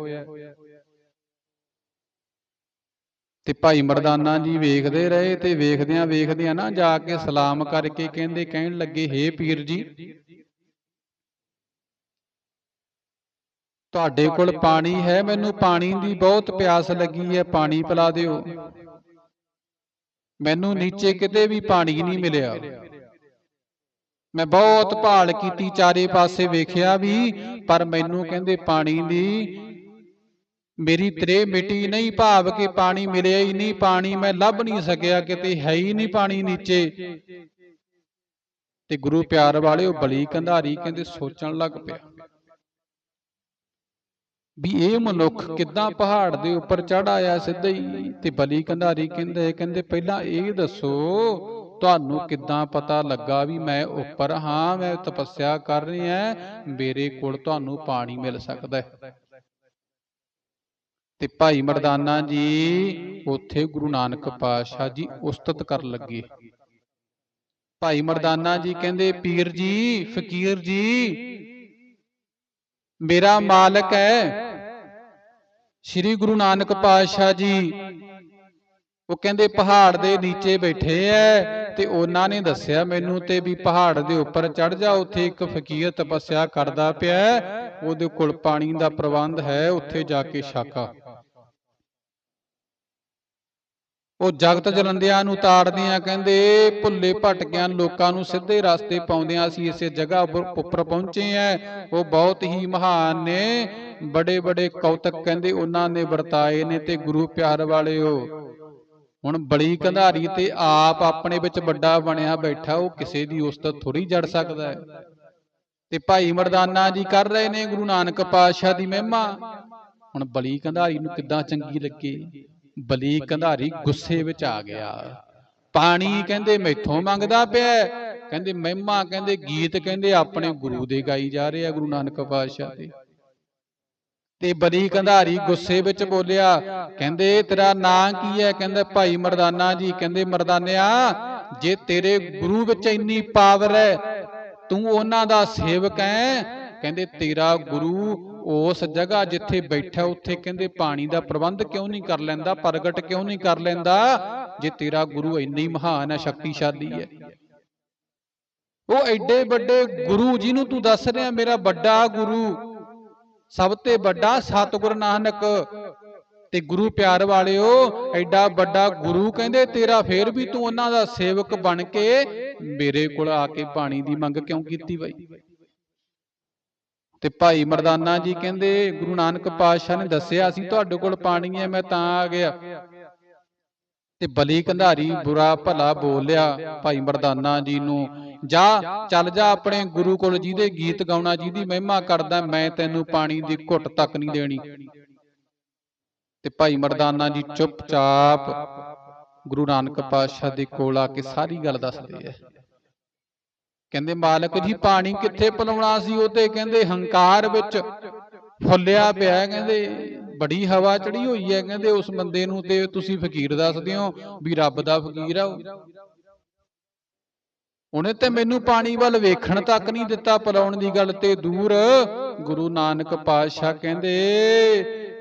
ਤੇ ਭਾਈ ਮਰਦਾਨਾ ਜੀ ਵੇਖਦੇ ਰਹੇ ਤੇ ਵੇਖਦਿਆਂ ਵੇਖਦਿਆਂ ਨਾ ਜਾ ਕੇ ਸਲਾਮ ਕਰਕੇ ਕਹਿੰਦੇ, ਕਹਿਣ ਲੱਗੇ, ਹੇ ਪੀਰ ਜੀ, ਤੁਹਾਡੇ ਕੋਲ ਪਾਣੀ ਹੈ, ਮੈਨੂੰ ਪਾਣੀ ਦੀ ਬਹੁਤ ਪਿਆਸ ਲੱਗੀ ਹੈ, ਪਾਣੀ ਪਿਲਾ ਦਿਓ। ਮੈਨੂੰ ਨੀਚੇ ਕਿਤੇ ਵੀ ਪਾਣੀ ਨਹੀਂ ਮਿਲਿਆ। ਮੈਂ ਬਹੁਤ ਭਾਲ ਕੀਤੀ ਚਾਰੇ ਪਾਸੇ ਵੇਖਿਆ ਵੀ ਪਰ ਮੈਨੂੰ ਕਹਿੰਦੇ ਪਾਣੀ ਦੀ ਮੇਰੀ ਤਰੇ ਮਿੱਟੀ ਨਹੀਂ ਭਾਵ ਕਿ ਪਾਣੀ ਮਿਲਿਆ ਹੀ ਨਹੀਂ ਪਾਣੀ ਮੈਂ ਲੱਭ ਨਹੀਂ ਸਕਿਆ ਕਿਤੇ ਹੈ ਹੀ ਨਹੀਂ ਪਾਣੀ ਨੀਚੇ। ਤੇ ਗੁਰੂ ਪਿਆਰ ਵਾਲਿਓ ਬਲੀ ਕੰਧਾਰੀ ਕਹਿੰਦੇ ਸੋਚਣ ਲੱਗ ਪਿਆ। ਵੀ ਇਹ ਮਨੁੱਖ ਕਿੱਦਾਂ ਪਹਾੜ ਦੇ ਉੱਪਰ ਚੜ ਆਇਆ ਸਿੱਧਾ ਹੀ? ਤੇ ਬਲੀ ਕੰਧਾਰੀ ਕਹਿੰਦੇ ਕਹਿੰਦੇ ਪਹਿਲਾਂ ਇਹ ਦੱਸੋ, ਤੁਹਾਨੂੰ ਕਿੱਦਾਂ ਪਤਾ ਲੱਗਾ ਵੀ ਮੈਂ ਉੱਪਰ ਹਾਂ, ਮੈਂ ਤਪੱਸਿਆ ਕਰ ਰਿਹਾ, ਮੇਰੇ ਕੋਲ ਤੁਹਾਨੂੰ ਪਾਣੀ ਮਿਲ ਸਕਦਾ ਹੈ। ਤੇ ਭਾਈ ਮਰਦਾਨਾ ਜੀ, ਉੱਥੇ ਗੁਰੂ ਨਾਨਕ ਪਾਤਸ਼ਾਹ ਜੀ ਉਸਤਤ ਕਰਨ ਲੱਗੇ। ਭਾਈ ਮਰਦਾਨਾ ਜੀ ਕਹਿੰਦੇ, ਪੀਰ ਜੀ, ਫਕੀਰ ਜੀ, ਮੇਰਾ ਮਾਲਕ ਹੈ ਸ੍ਰੀ ਗੁਰੂ ਨਾਨਕ ਪਾਤਸ਼ਾਹ ਜੀ। ਉਹ ਕਹਿੰਦੇ, ਪਹਾੜ ਦੇ ਨੀਚੇ ਬੈਠੇ ਐ ਤੇ ਉਹਨਾਂ ਨੇ ਦੱਸਿਆ ਮੈਨੂੰ ਤੇ ਵੀ ਪਹਾੜ ਦੇ ਉੱਪਰ ਚੜ ਜਾ, ਉੱਥੇ ਇੱਕ ਫਕੀਰ ਤਪੱਸਿਆ ਕਰਦਾ ਪਿਆ। ਉਹਦੇ ਕੋਲ ਪਾਣੀ ਦਾ ਪ੍ਰਬੰਧ ਹੈ, ਉੱਥੇ ਜਾ ਕੇ ਛਾਕਾ। ਉਹ ਜਗਤ ਜਲੰਦਿਆਂ ਨੂੰ ਤਾੜਦਿਆਂ ਕਹਿੰਦੇ ਭੁੱਲੇ ਭਟਕਿਆਂ ਲੋਕਾਂ ਨੂੰ ਸਿੱਧੇ ਰਸਤੇ ਪਾਉਂਦਿਆਂ ਅਸੀਂ ਇਸੇ ਜਗ੍ਹਾ ਉੱਪਰ ਪਹੁੰਚੇ ਆ ਉਹ ਬਹੁਤ ਹੀ ਮਹਾਨ ਨੇ। ਬੜੇ ਬੜੇ ਕੌਤਕ ਕਹਿੰਦੇ ਉਹਨਾਂ ਨੇ ਵਰਤਾਏ ਨੇ ਤੇ ਗੁਰੂ ਪਿਆਰ ਵਾਲਿਓ। ਹੁਣ ਬੜੀ ਕੰਧਾਰੀ ਤੇ ਆਪ ਆਪਣੇ ਵਿੱਚ ਵੱਡਾ ਬਣਿਆ ਬੈਠਾ ਉਹ ਕਿਸੇ ਦੀ ਉਸਤਤ ਥੋੜੀ ਜੜ ਸਕਦਾ ਹੈ। ਤੇ ਭਾਈ ਮਰਦਾਨਾ ਜੀ ਕਰ ਰਹੇ ਨੇ ਗੁਰੂ ਨਾਨਕ ਪਾਤਸ਼ਾਹ ਦੀ ਮਹਿਮਾ। ਹੁਣ ਬਲੀ ਕੰਧਾਰੀ ਨੂੰ ਕਿੱਦਾਂ ਚੰਗੀ ਲੱਗੇ? ਬਲੀ ਕੰਧਾਰੀ ਗੁੱਸੇ ਵਿੱਚ ਆ ਗਿਆ। ਪਾਣੀ ਕਹਿੰਦੇ ਮੈਥੋਂ ਮੰਗਦਾ ਪਿਆ। ਕਹਿੰਦੇ ਮਹਿਮਾ ਕਹਿੰਦੇ ਗੀਤ ਕਹਿੰਦੇ ਆਪਣੇ ਗੁਰੂ ਦੇ ਗਾਈ ਜਾ ਰਹੇ ਆ ਗੁਰੂ ਨਾਨਕ ਪਾਤਸ਼ਾਹ ਦੇ। ਤੇ ਬਲੀ ਕੰਧਾਰੀ ਗੁੱਸੇ ਵਿੱਚ ਬੋਲਿਆ ਕਹਿੰਦੇ ਤੇਰਾ ਨਾਂ ਕੀ ਹੈ? ਕਹਿੰਦੇ ਭਾਈ ਮਰਦਾਨਾ ਜੀ ਕਹਿੰਦੇ ਮਰਦਾਨਿਆ ਜੇ ਤੇਰੇ ਗੁਰੂ ਵਿੱਚ ਇੰਨੀ ਪਾਵਰ ਹੈ ਤੂੰ ਉਹਨਾਂ ਦਾ ਸੇਵਕ ਹੈ। ਕਹਿੰਦੇ ਤੇਰਾ ਗੁਰੂ ਉਸ ਜਗ੍ਹਾ ਜਿੱਥੇ ਬੈਠਾ ਉੱਥੇ ਕਹਿੰਦੇ ਪਾਣੀ ਦਾ ਪ੍ਰਬੰਧ ਕਿਉਂ ਨਹੀਂ ਕਰ ਲੈਂਦਾ, ਪ੍ਰਗਟ ਕਿਉਂ ਨਹੀਂ ਕਰ ਲੈਂਦਾ? ਜੇ ਤੇਰਾ ਗੁਰੂ ਇੰਨੀ ਮਹਾਨ ਹੈ, ਸ਼ਕਤੀਸ਼ਾਲੀ ਹੈ। ਉਹ ਐਡੇ ਵੱਡੇ ਗੁਰੂ ਜਿਹਨੂੰ ਤੂੰ ਦੱਸ ਰਿਹਾ, ਮੇਰਾ ਵੱਡਾ ਗੁਰੂ, ਸਭ ਤੇ ਵੱਡਾ ਸਤਿਗੁਰ ਨਾਨਕ। ਤੇ ਗੁਰੂ ਪਿਆਰ ਵਾਲਿਓ, ਐਡਾ ਵੱਡਾ ਗੁਰੂ ਕਹਿੰਦੇ, ਤੇਰਾ ਫੇਰ ਵੀ ਤੂੰ ਉਹਨਾਂ ਦਾ ਸੇਵਕ ਬਣ ਕੇ ਮੇਰੇ ਕੋਲ ਆ ਕੇ ਪਾਣੀ ਦੀ ਮੰਗ ਕਿਉਂ ਕੀਤੀ ਬਈ? ਤੇ ਭਾਈ ਮਰਦਾਨਾ ਜੀ ਕਹਿੰਦੇ, ਗੁਰੂ ਨਾਨਕ ਪਾਤਸ਼ਾਹ ਨੇ ਦੱਸਿਆ ਸੀ, ਤੁਹਾਡੇ ਕੋਲ ਪਾਣੀ ਹੈ, ਮੈਂ ਤਾਂ ਆ ਗਿਆ। ਤੇ ਬਲੀ ਕੰਧਾਰੀ ਬੁਰਾ ਭਲਾ ਬੋਲਿਆ ਭਾਈ ਮਰਦਾਨਾ ਜੀ ਨੂੰ, ਜਾ, ਚੱਲ ਜਾ ਆਪਣੇ ਗੁਰੂ ਕੋਲ ਜਿਹਦੇ ਗੀਤ ਗਾਉਣਾ, ਜਿਹਦੀ ਮਹਿਮਾ ਕਰਦਾ, ਮੈਂ ਤੈਨੂੰ ਪਾਣੀ ਦੀ ਘੁੱਟ ਤੱਕ ਨਹੀਂ ਦੇਣੀ। ਤੇ ਭਾਈ ਮਰਦਾਨਾ ਜੀ ਚੁੱਪਚਾਪ ਗੁਰੂ ਨਾਨਕ ਪਾਤਸ਼ਾਹ ਦੇ ਕੋਲ ਆ ਕੇ ਸਾਰੀ ਗੱਲ ਦੱਸਦੇ ਆ। ਕਹਿੰਦੇ ਮਾਲਕ ਜੀ ਪਾਣੀ ਕਿੱਥੇ ਪਿਲਾਉਣਾ ਸੀ? ਉਹ ਤੇ ਕਹਿੰਦੇ ਹੰਕਾਰ ਵਿੱਚ ਫੁੱਲਿਆ ਪਿਆ ਕਹਿੰਦੇ ਬੜੀ ਹਵਾ ਚੜੀ ਹੋਈ ਹੈ। ਕਹਿੰਦੇ ਉਸ ਬੰਦੇ ਨੂੰ ਤੇ ਤੁਸੀਂ ਫਕੀਰ ਦੱਸਦੇ ਹੋ ਵੀ ਰੱਬ ਦਾ ਫਕੀਰ ਆ ਉਹ। ਉਹਨੇ ਤੇ ਮੈਨੂੰ ਪਾਣੀ ਵੱਲ ਵੇਖਣ ਤੱਕ ਨਹੀਂ ਦਿੱਤਾ ਪਿਲਾਉਣ ਦੀ ਗੱਲ ਤੇ ਦੂਰ। ਗੁਰੂ ਨਾਨਕ ਪਾਤਸ਼ਾਹ ਕਹਿੰਦੇ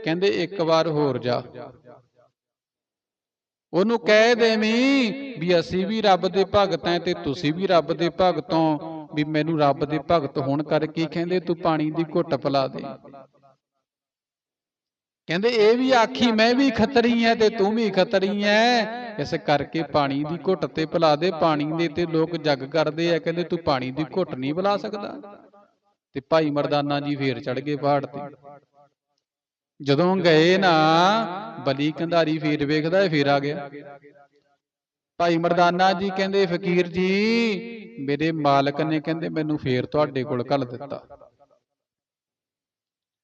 ਕਹਿੰਦੇ ਇੱਕ ਵਾਰ ਹੋਰ ਜਾ। ਉਹਨੂੰ ਕਹਿ ਦੇਵੀਂ ਵੀ ਅਸੀਂ ਵੀ ਰੱਬ ਦੇ ਭਗਤ ਐ ਤੇ ਤੁਸੀਂ ਵੀ ਰੱਬ ਦੇ ਭਗਤੋਂ ਵੀ ਮੈਨੂੰ ਰੱਬ ਦੇ ਭਗਤ ਹੋਣ ਕਰਕੇ ਕਹਿੰਦੇ ਤੂੰ ਪਾਣੀ ਦੀ ਘੁੱਟ ਪਿਲਾ ਦੇ। ਕਹਿੰਦੇ ਇਹ ਵੀ ਆਖੀ ਮੈਂ ਵੀ ਖੱਤਰੀ ਐ ਤੇ ਤੂੰ ਵੀ ਖੱਤਰੀ ਐ ਇਸ ਕਰਕੇ ਪਾਣੀ ਦੀ ਘੁੱਟ ਤੇ ਪਿਲਾ ਦੇ ਪਾਣੀ ਦੇ ਤੇ ਲੋਕ ਜੱਗ ਕਰਦੇ ਆ ਕਹਿੰਦੇ ਤੂੰ ਪਾਣੀ ਦੀ ਘੁੱਟ ਨਹੀਂ ਪਿਲਾ ਸਕਦਾ। ਤੇ ਭਾਈ ਮਰਦਾਨਾ ਜੀ ਫੇਰ ਚੜ ਗਏ ਪਹਾੜ ਤੇ। ਜਦੋਂ ਗਏ ਨਾ ਬਲੀ ਕੰਧਾਰੀ ਫੇਰ ਵੇਖਦਾ ਇਹ ਫੇਰ ਆ ਗਿਆ। ਭਾਈ ਮਰਦਾਨਾ ਜੀ ਕਹਿੰਦੇ ਫਕੀਰ ਜੀ ਮੇਰੇ ਮਾਲਕ ਨੇ ਕਹਿੰਦੇ ਮੈਨੂੰ ਫੇਰ ਤੁਹਾਡੇ ਕੋਲ ਘੱਲ ਦਿੱਤਾ।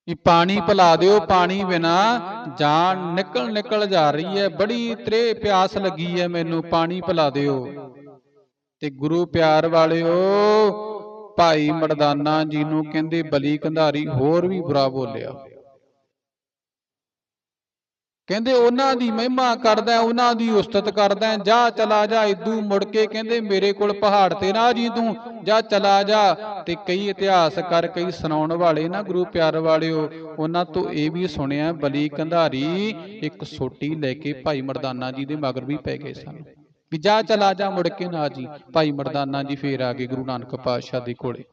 ਵੀ ਪਾਣੀ ਪਿਲਾ ਦਿਓ ਪਾਣੀ ਬਿਨਾ ਜਾਨ ਨਿਕਲ ਨਿਕਲ ਜਾ ਰਹੀ ਹੈ ਬੜੀ ਤਰੇ ਪਿਆਸ ਲੱਗੀ ਹੈ ਮੈਨੂੰ ਪਾਣੀ ਪਿਲਾ ਦਿਓ। ਤੇ ਗੁਰੂ ਪਿਆਰ ਵਾਲਿਓ ਭਾਈ ਮਰਦਾਨਾ ਜੀ ਨੂੰ ਕਹਿੰਦੇ ਬਲੀ ਕੰਧਾਰੀ ਹੋਰ ਵੀ ਬੁਰਾ ਬੋਲਿਆ। ਕਹਿੰਦੇ ਉਹਨਾਂ ਦੀ ਮਹਿਮਾ ਕਰਦਾ ਉਹਨਾਂ ਦੀ ਉਸਤਤ ਕਰਦਾ ਜਾ ਚਲਾ ਜਾ ਇਦੂ ਮੁੜ ਕੇ ਕਹਿੰਦੇ ਮੇਰੇ ਕੋਲ ਪਹਾੜ ਤੇ ਨਾ ਜੀ ਤੂੰ, ਜਾ ਚਲਾ ਜਾ। ਤੇ ਕਈ ਇਤਿਹਾਸ ਕਰ, ਕਈ ਸੁਣਾਉਣ ਵਾਲੇ ਨਾ ਗੁਰੂ ਪਿਆਰ ਵਾਲਿਓ, ਉਹਨਾਂ ਤੋਂ ਇਹ ਵੀ ਸੁਣਿਆ, ਬਲੀ ਕੰਧਾਰੀ ਇੱਕ ਸੋਟੀ ਲੈ ਕੇ ਭਾਈ ਮਰਦਾਨਾ ਜੀ ਦੇ ਮਗਰ ਵੀ ਪੈ ਗਏ ਸਨ। ਵੀ ਜਾ ਚਲਾ ਜਾ ਮੁੜ ਕੇ ਨਾ ਜੀ, ਭਾਈ ਮਰਦਾਨਾ ਜੀ ਫੇਰ ਆ ਗਏ ਗੁਰੂ ਨਾਨਕ ਪਾਤਸ਼ਾਹ ਦੇ ਕੋਲੇ।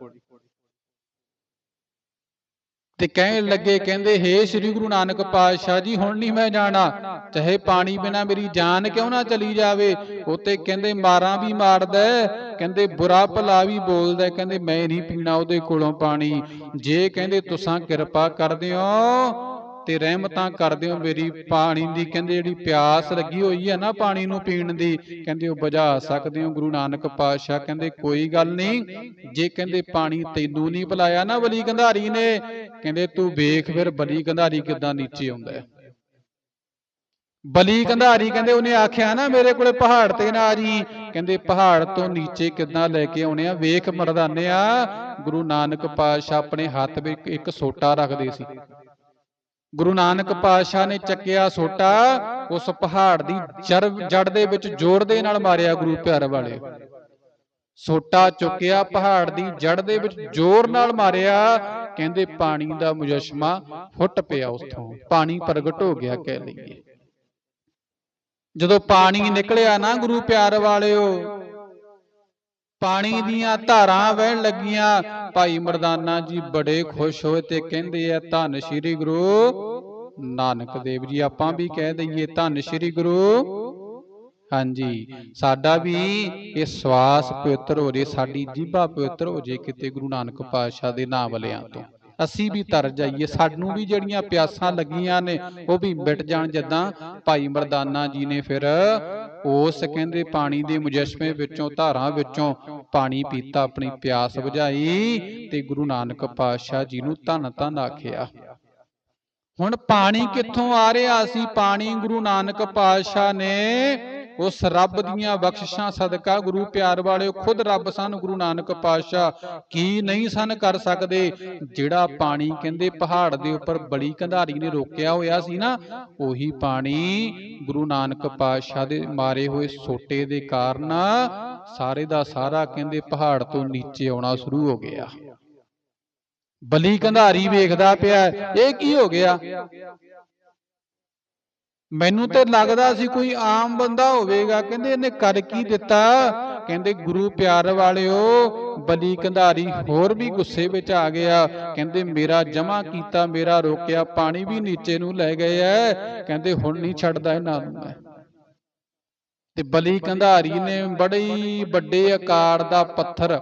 ਤੇ ਕਹਿਣ ਲੱਗੇ ਕਹਿੰਦੇ ਹੇ ਸ੍ਰੀ ਗੁਰੂ ਨਾਨਕ ਪਾਤਸ਼ਾਹ ਜੀ ਹੁਣ ਨਹੀਂ ਮੈਂ ਜਾਣਾ। ਚਾਹੇ ਪਾਣੀ ਬਿਨਾ ਮੇਰੀ ਜਾਨ ਕਿਉਂ ਨਾ ਚਲੀ ਜਾਵੇ? ਉਤੇ ਕਹਿੰਦੇ ਮਾਰਾਂ ਵੀ ਮਾਰਦਾ ਕਹਿੰਦੇ ਬੁਰਾ ਭਲਾ ਵੀ ਬੋਲਦਾ ਕਹਿੰਦੇ ਮੈਂ ਨਹੀਂ ਪੀਣਾ ਉਹਦੇ ਕੋਲੋਂ ਪਾਣੀ ਜੇ ਕਹਿੰਦੇ ਤੁਸੀਂ ਕਿਰਪਾ ਕਰਦੇ ਹੋ ਤੇ ਰਹਿਮਤਾਂ ਕਰਦੇ ਹੋ ਮੇਰੀ ਪਾਣੀ ਦੀ ਕਹਿੰਦੇ ਜਿਹੜੀ ਪਿਆਸ ਲੱਗੀ ਹੋਈ ਹੈ ਨਾ ਪਾਣੀ ਨੂੰ ਪੀਣ ਦੀ ਕਹਿੰਦੇ ਉਹ ਬੁਝਾ ਸਕਦੇ ਹੋ ਗੁਰੂ ਨਾਨਕ ਪਾਤਸ਼ਾਹ ਕਹਿੰਦੇ ਕੋਈ ਗੱਲ ਨਹੀਂ ਜੇ ਕਹਿੰਦੇ ਪਾਣੀ ਤੈਨੂੰ ਨਹੀਂ ਪਿਲਾਇਆ ਨਾ ਬਲੀ ਗੰਧਾਰੀ ਨੇ ਕਹਿੰਦੇ ਤੂੰ ਵੇਖ ਫਿਰ ਬਲੀ ਗੰਧਾਰੀ ਕਿੱਦਾਂ ਨੀਚੇ ਆਉਂਦਾ ਹੈ। ਬਲੀ ਕੰਧਾਰੀ ਕਹਿੰਦੇ ਉਹਨੇ ਆਖਿਆ ਨਾ ਮੇਰੇ ਕੋਲੇ ਪਹਾੜ ਤੇ ਨਾ ਜੀ ਕਹਿੰਦੇ ਪਹਾੜ ਤੋਂ ਨੀਚੇ ਕਿੱਦਾਂ ਲੈ ਕੇ ਆਉਣੇ ਆ? ਵੇਖ ਮਰਦਾਨਿਆ ਗੁਰੂ ਨਾਨਕ ਪਾਤਸ਼ਾਹ ਆਪਣੇ ਹੱਥ ਵਿੱਚ ਇੱਕ ਸੋਟਾ ਰੱਖਦੇ ਸੀ ਗੁਰੂ ਨਾਨਕ ਪਾਤਸ਼ਾਹ ਨੇ ਚੱਕਿਆ ਸੋਟਾ, ਉਸ ਪਹਾੜ ਦੀ ਜੜ ਜੜ ਦੇ ਵਿੱਚ ਜ਼ੋਰ ਦੇ ਨਾਲ ਮਾਰਿਆ ਗੁਰੂ ਪਿਆਰ ਵਾਲੇ। ਸੋਟਾ ਚੁੱਕਿਆ ਪਹਾੜ ਦੀ ਜੜ ਦੇ ਵਿੱਚ ਜ਼ੋਰ ਨਾਲ ਮਾਰਿਆ, ਕਹਿੰਦੇ ਪਾਣੀ ਦਾ ਮੁਜਸ਼ਮਾ ਫੁੱਟ ਪਿਆ ਉਸਥੋਂ ਪਾਣੀ ਪ੍ਰਗਟ ਹੋ ਗਿਆ ਕਹਿ ਲਈਏ। ਜਦੋਂ ਪਾਣੀ ਨਿਕਲਿਆ ਨਾ ਗੁਰੂ ਪਿਆਰ ਵਾਲਿਓ ਪਾਣੀ ਦੀਆਂ ਧਾਰਾਂ ਵਹਿਣ ਲੱਗੀਆਂ। ਭਾਈ ਮਰਦਾਨਾ ਜੀ ਬੜੇ ਖੁਸ਼ ਹੋਏ ਤੇ ਕਹਿੰਦੇ ਆ ਧੰਨ ਸ਼੍ਰੀ ਗੁਰੂ ਨਾਨਕ ਦੇਵ ਜੀ ਆਪਾਂ ਵੀ ਕਹਿ ਦਈਏ ਧੰਨ ਸ਼੍ਰੀ ਗੁਰੂ ਹਾਂਜੀ ਸਾਡਾ ਵੀ ਇਹ ਸਵਾਸ ਪਵਿੱਤਰ ਹੋ ਜੇ ਸਾਡੀ ਜੀਭਾ ਪਵਿੱਤਰ ਹੋ ਜੇ ਕਿਤੇ ਗੁਰੂ ਨਾਨਕ ਪਾਤਸ਼ਾਹ ਦੇ ਨਾਮ ਵਲਿਆਂ ਤੋਂ। ਅਸੀਂ ਵੀ ਤਰ ਜਾਈਏ ਸਾਨੂੰ ਵੀ ਜਿਹੜੀਆਂ ਪਿਆਸਾਂ ਲੱਗੀਆਂ ਨੇ ਉਹ ਵੀ ਮਿਟ ਜਾਣ ਜਦਾਂ। ਭਾਈ ਮਰਦਾਨਾ ਜੀ ਨੇ ਫਿਰ ਉਸ ਕਹਿੰਦੇ ਪਾਣੀ ਦੇ ਮੁਜਸ਼ਮੇ ਵਿੱਚੋਂ, ਧਾਰਾਂ ਵਿੱਚੋਂ ਪਾਣੀ ਪੀਤਾ, ਆਪਣੀ ਪਿਆਸ ਬੁਝਾਈ ਤੇ ਗੁਰੂ ਨਾਨਕ ਪਾਤਸ਼ਾਹ ਜੀ ਨੂੰ ਧੰਨ ਧੰਨ ਆਖਿਆ। ਹੁਣ ਪਾਣੀ ਕਿੱਥੋਂ ਆ ਰਿਹਾ ਸੀ? ਪਾਣੀ ਗੁਰੂ ਨਾਨਕ ਪਾਤਸ਼ਾਹ ਨੇ ਉਸ ਰੱਬ ਦੀਆਂ ਬਖਸ਼ਿਸ਼ਾਂ ਸਦਕਾ ਗੁਰੂ ਪਿਆਰ ਵਾਲਿਓ ਖੁਦ ਰੱਬ ਸਨ, ਗੁਰੂ ਨਾਨਕ ਪਾਤਸ਼ਾਹ। ਕੀ ਨਹੀਂ ਸਨ ਕਰ ਸਕਦੇ? ਜਿਹੜਾ ਪਾਣੀ ਕਹਿੰਦੇ ਪਹਾੜ ਦੇ ਉੱਪਰ ਬੜੀ ਕੰਧਾਰੀ ਨੇ ਰੋਕਿਆ ਹੋਇਆ ਸੀ ਨਾ, ਉਹੀ ਪਾਣੀ ਗੁਰੂ ਨਾਨਕ ਪਾਤਸ਼ਾਹ ਦੇ ਮਾਰੇ ਹੋਏ ਸੋਟੇ ਦੇ ਕਾਰਨ ਸਾਰੇ ਦਾ ਸਾਰਾ ਕਹਿੰਦੇ ਪਹਾੜ ਤੋਂ ਨੀਚੇ ਆਉਣਾ ਸ਼ੁਰੂ ਹੋ ਗਿਆ। ਬਲੀ ਕੰਧਾਰੀ ਵੇਖਦਾ ਪਿਆ, ਇਹ ਕੀ ਹੋ ਗਿਆ? ਮੈਨੂੰ ਤੇ ਲੱਗਦਾ ਸੀ ਕੋਈ ਆਮ ਬੰਦਾ ਹੋਵੇਗਾ। ਕਹਿੰਦੇ ਇਹਨੇ ਕਰ ਕੀ ਦਿੱਤਾ? ਕਹਿੰਦੇ ਗੁਰੂ ਪਿਆਰ ਵਾਲਿਓ, ਬਲੀ ਕੰਧਾਰੀ ਹੋਰ ਵੀ ਗੁੱਸੇ ਵਿੱਚ ਆ ਗਿਆ। ਕਹਿੰਦੇ ਮੇਰਾ ਜਮਾ ਕੀਤਾ, ਮੇਰਾ ਰੋਕਿਆ, ਪਾਣੀ ਵੀ ਨੀਚੇ ਨੂੰ ਲੈ ਗਏ ਐ। ਕਹਿੰਦੇ ਹੁਣ ਨਹੀਂ ਛੱਡਦਾ ਇਹਨਾਂ ਨੂੰ ਮੈਂ। ਤੇ ਬਲੀ ਕੰਧਾਰੀ ਨੇ ਬੜੀ ਵੱਡੇ ਆਕਾਰ ਦਾ ਪੱਥਰ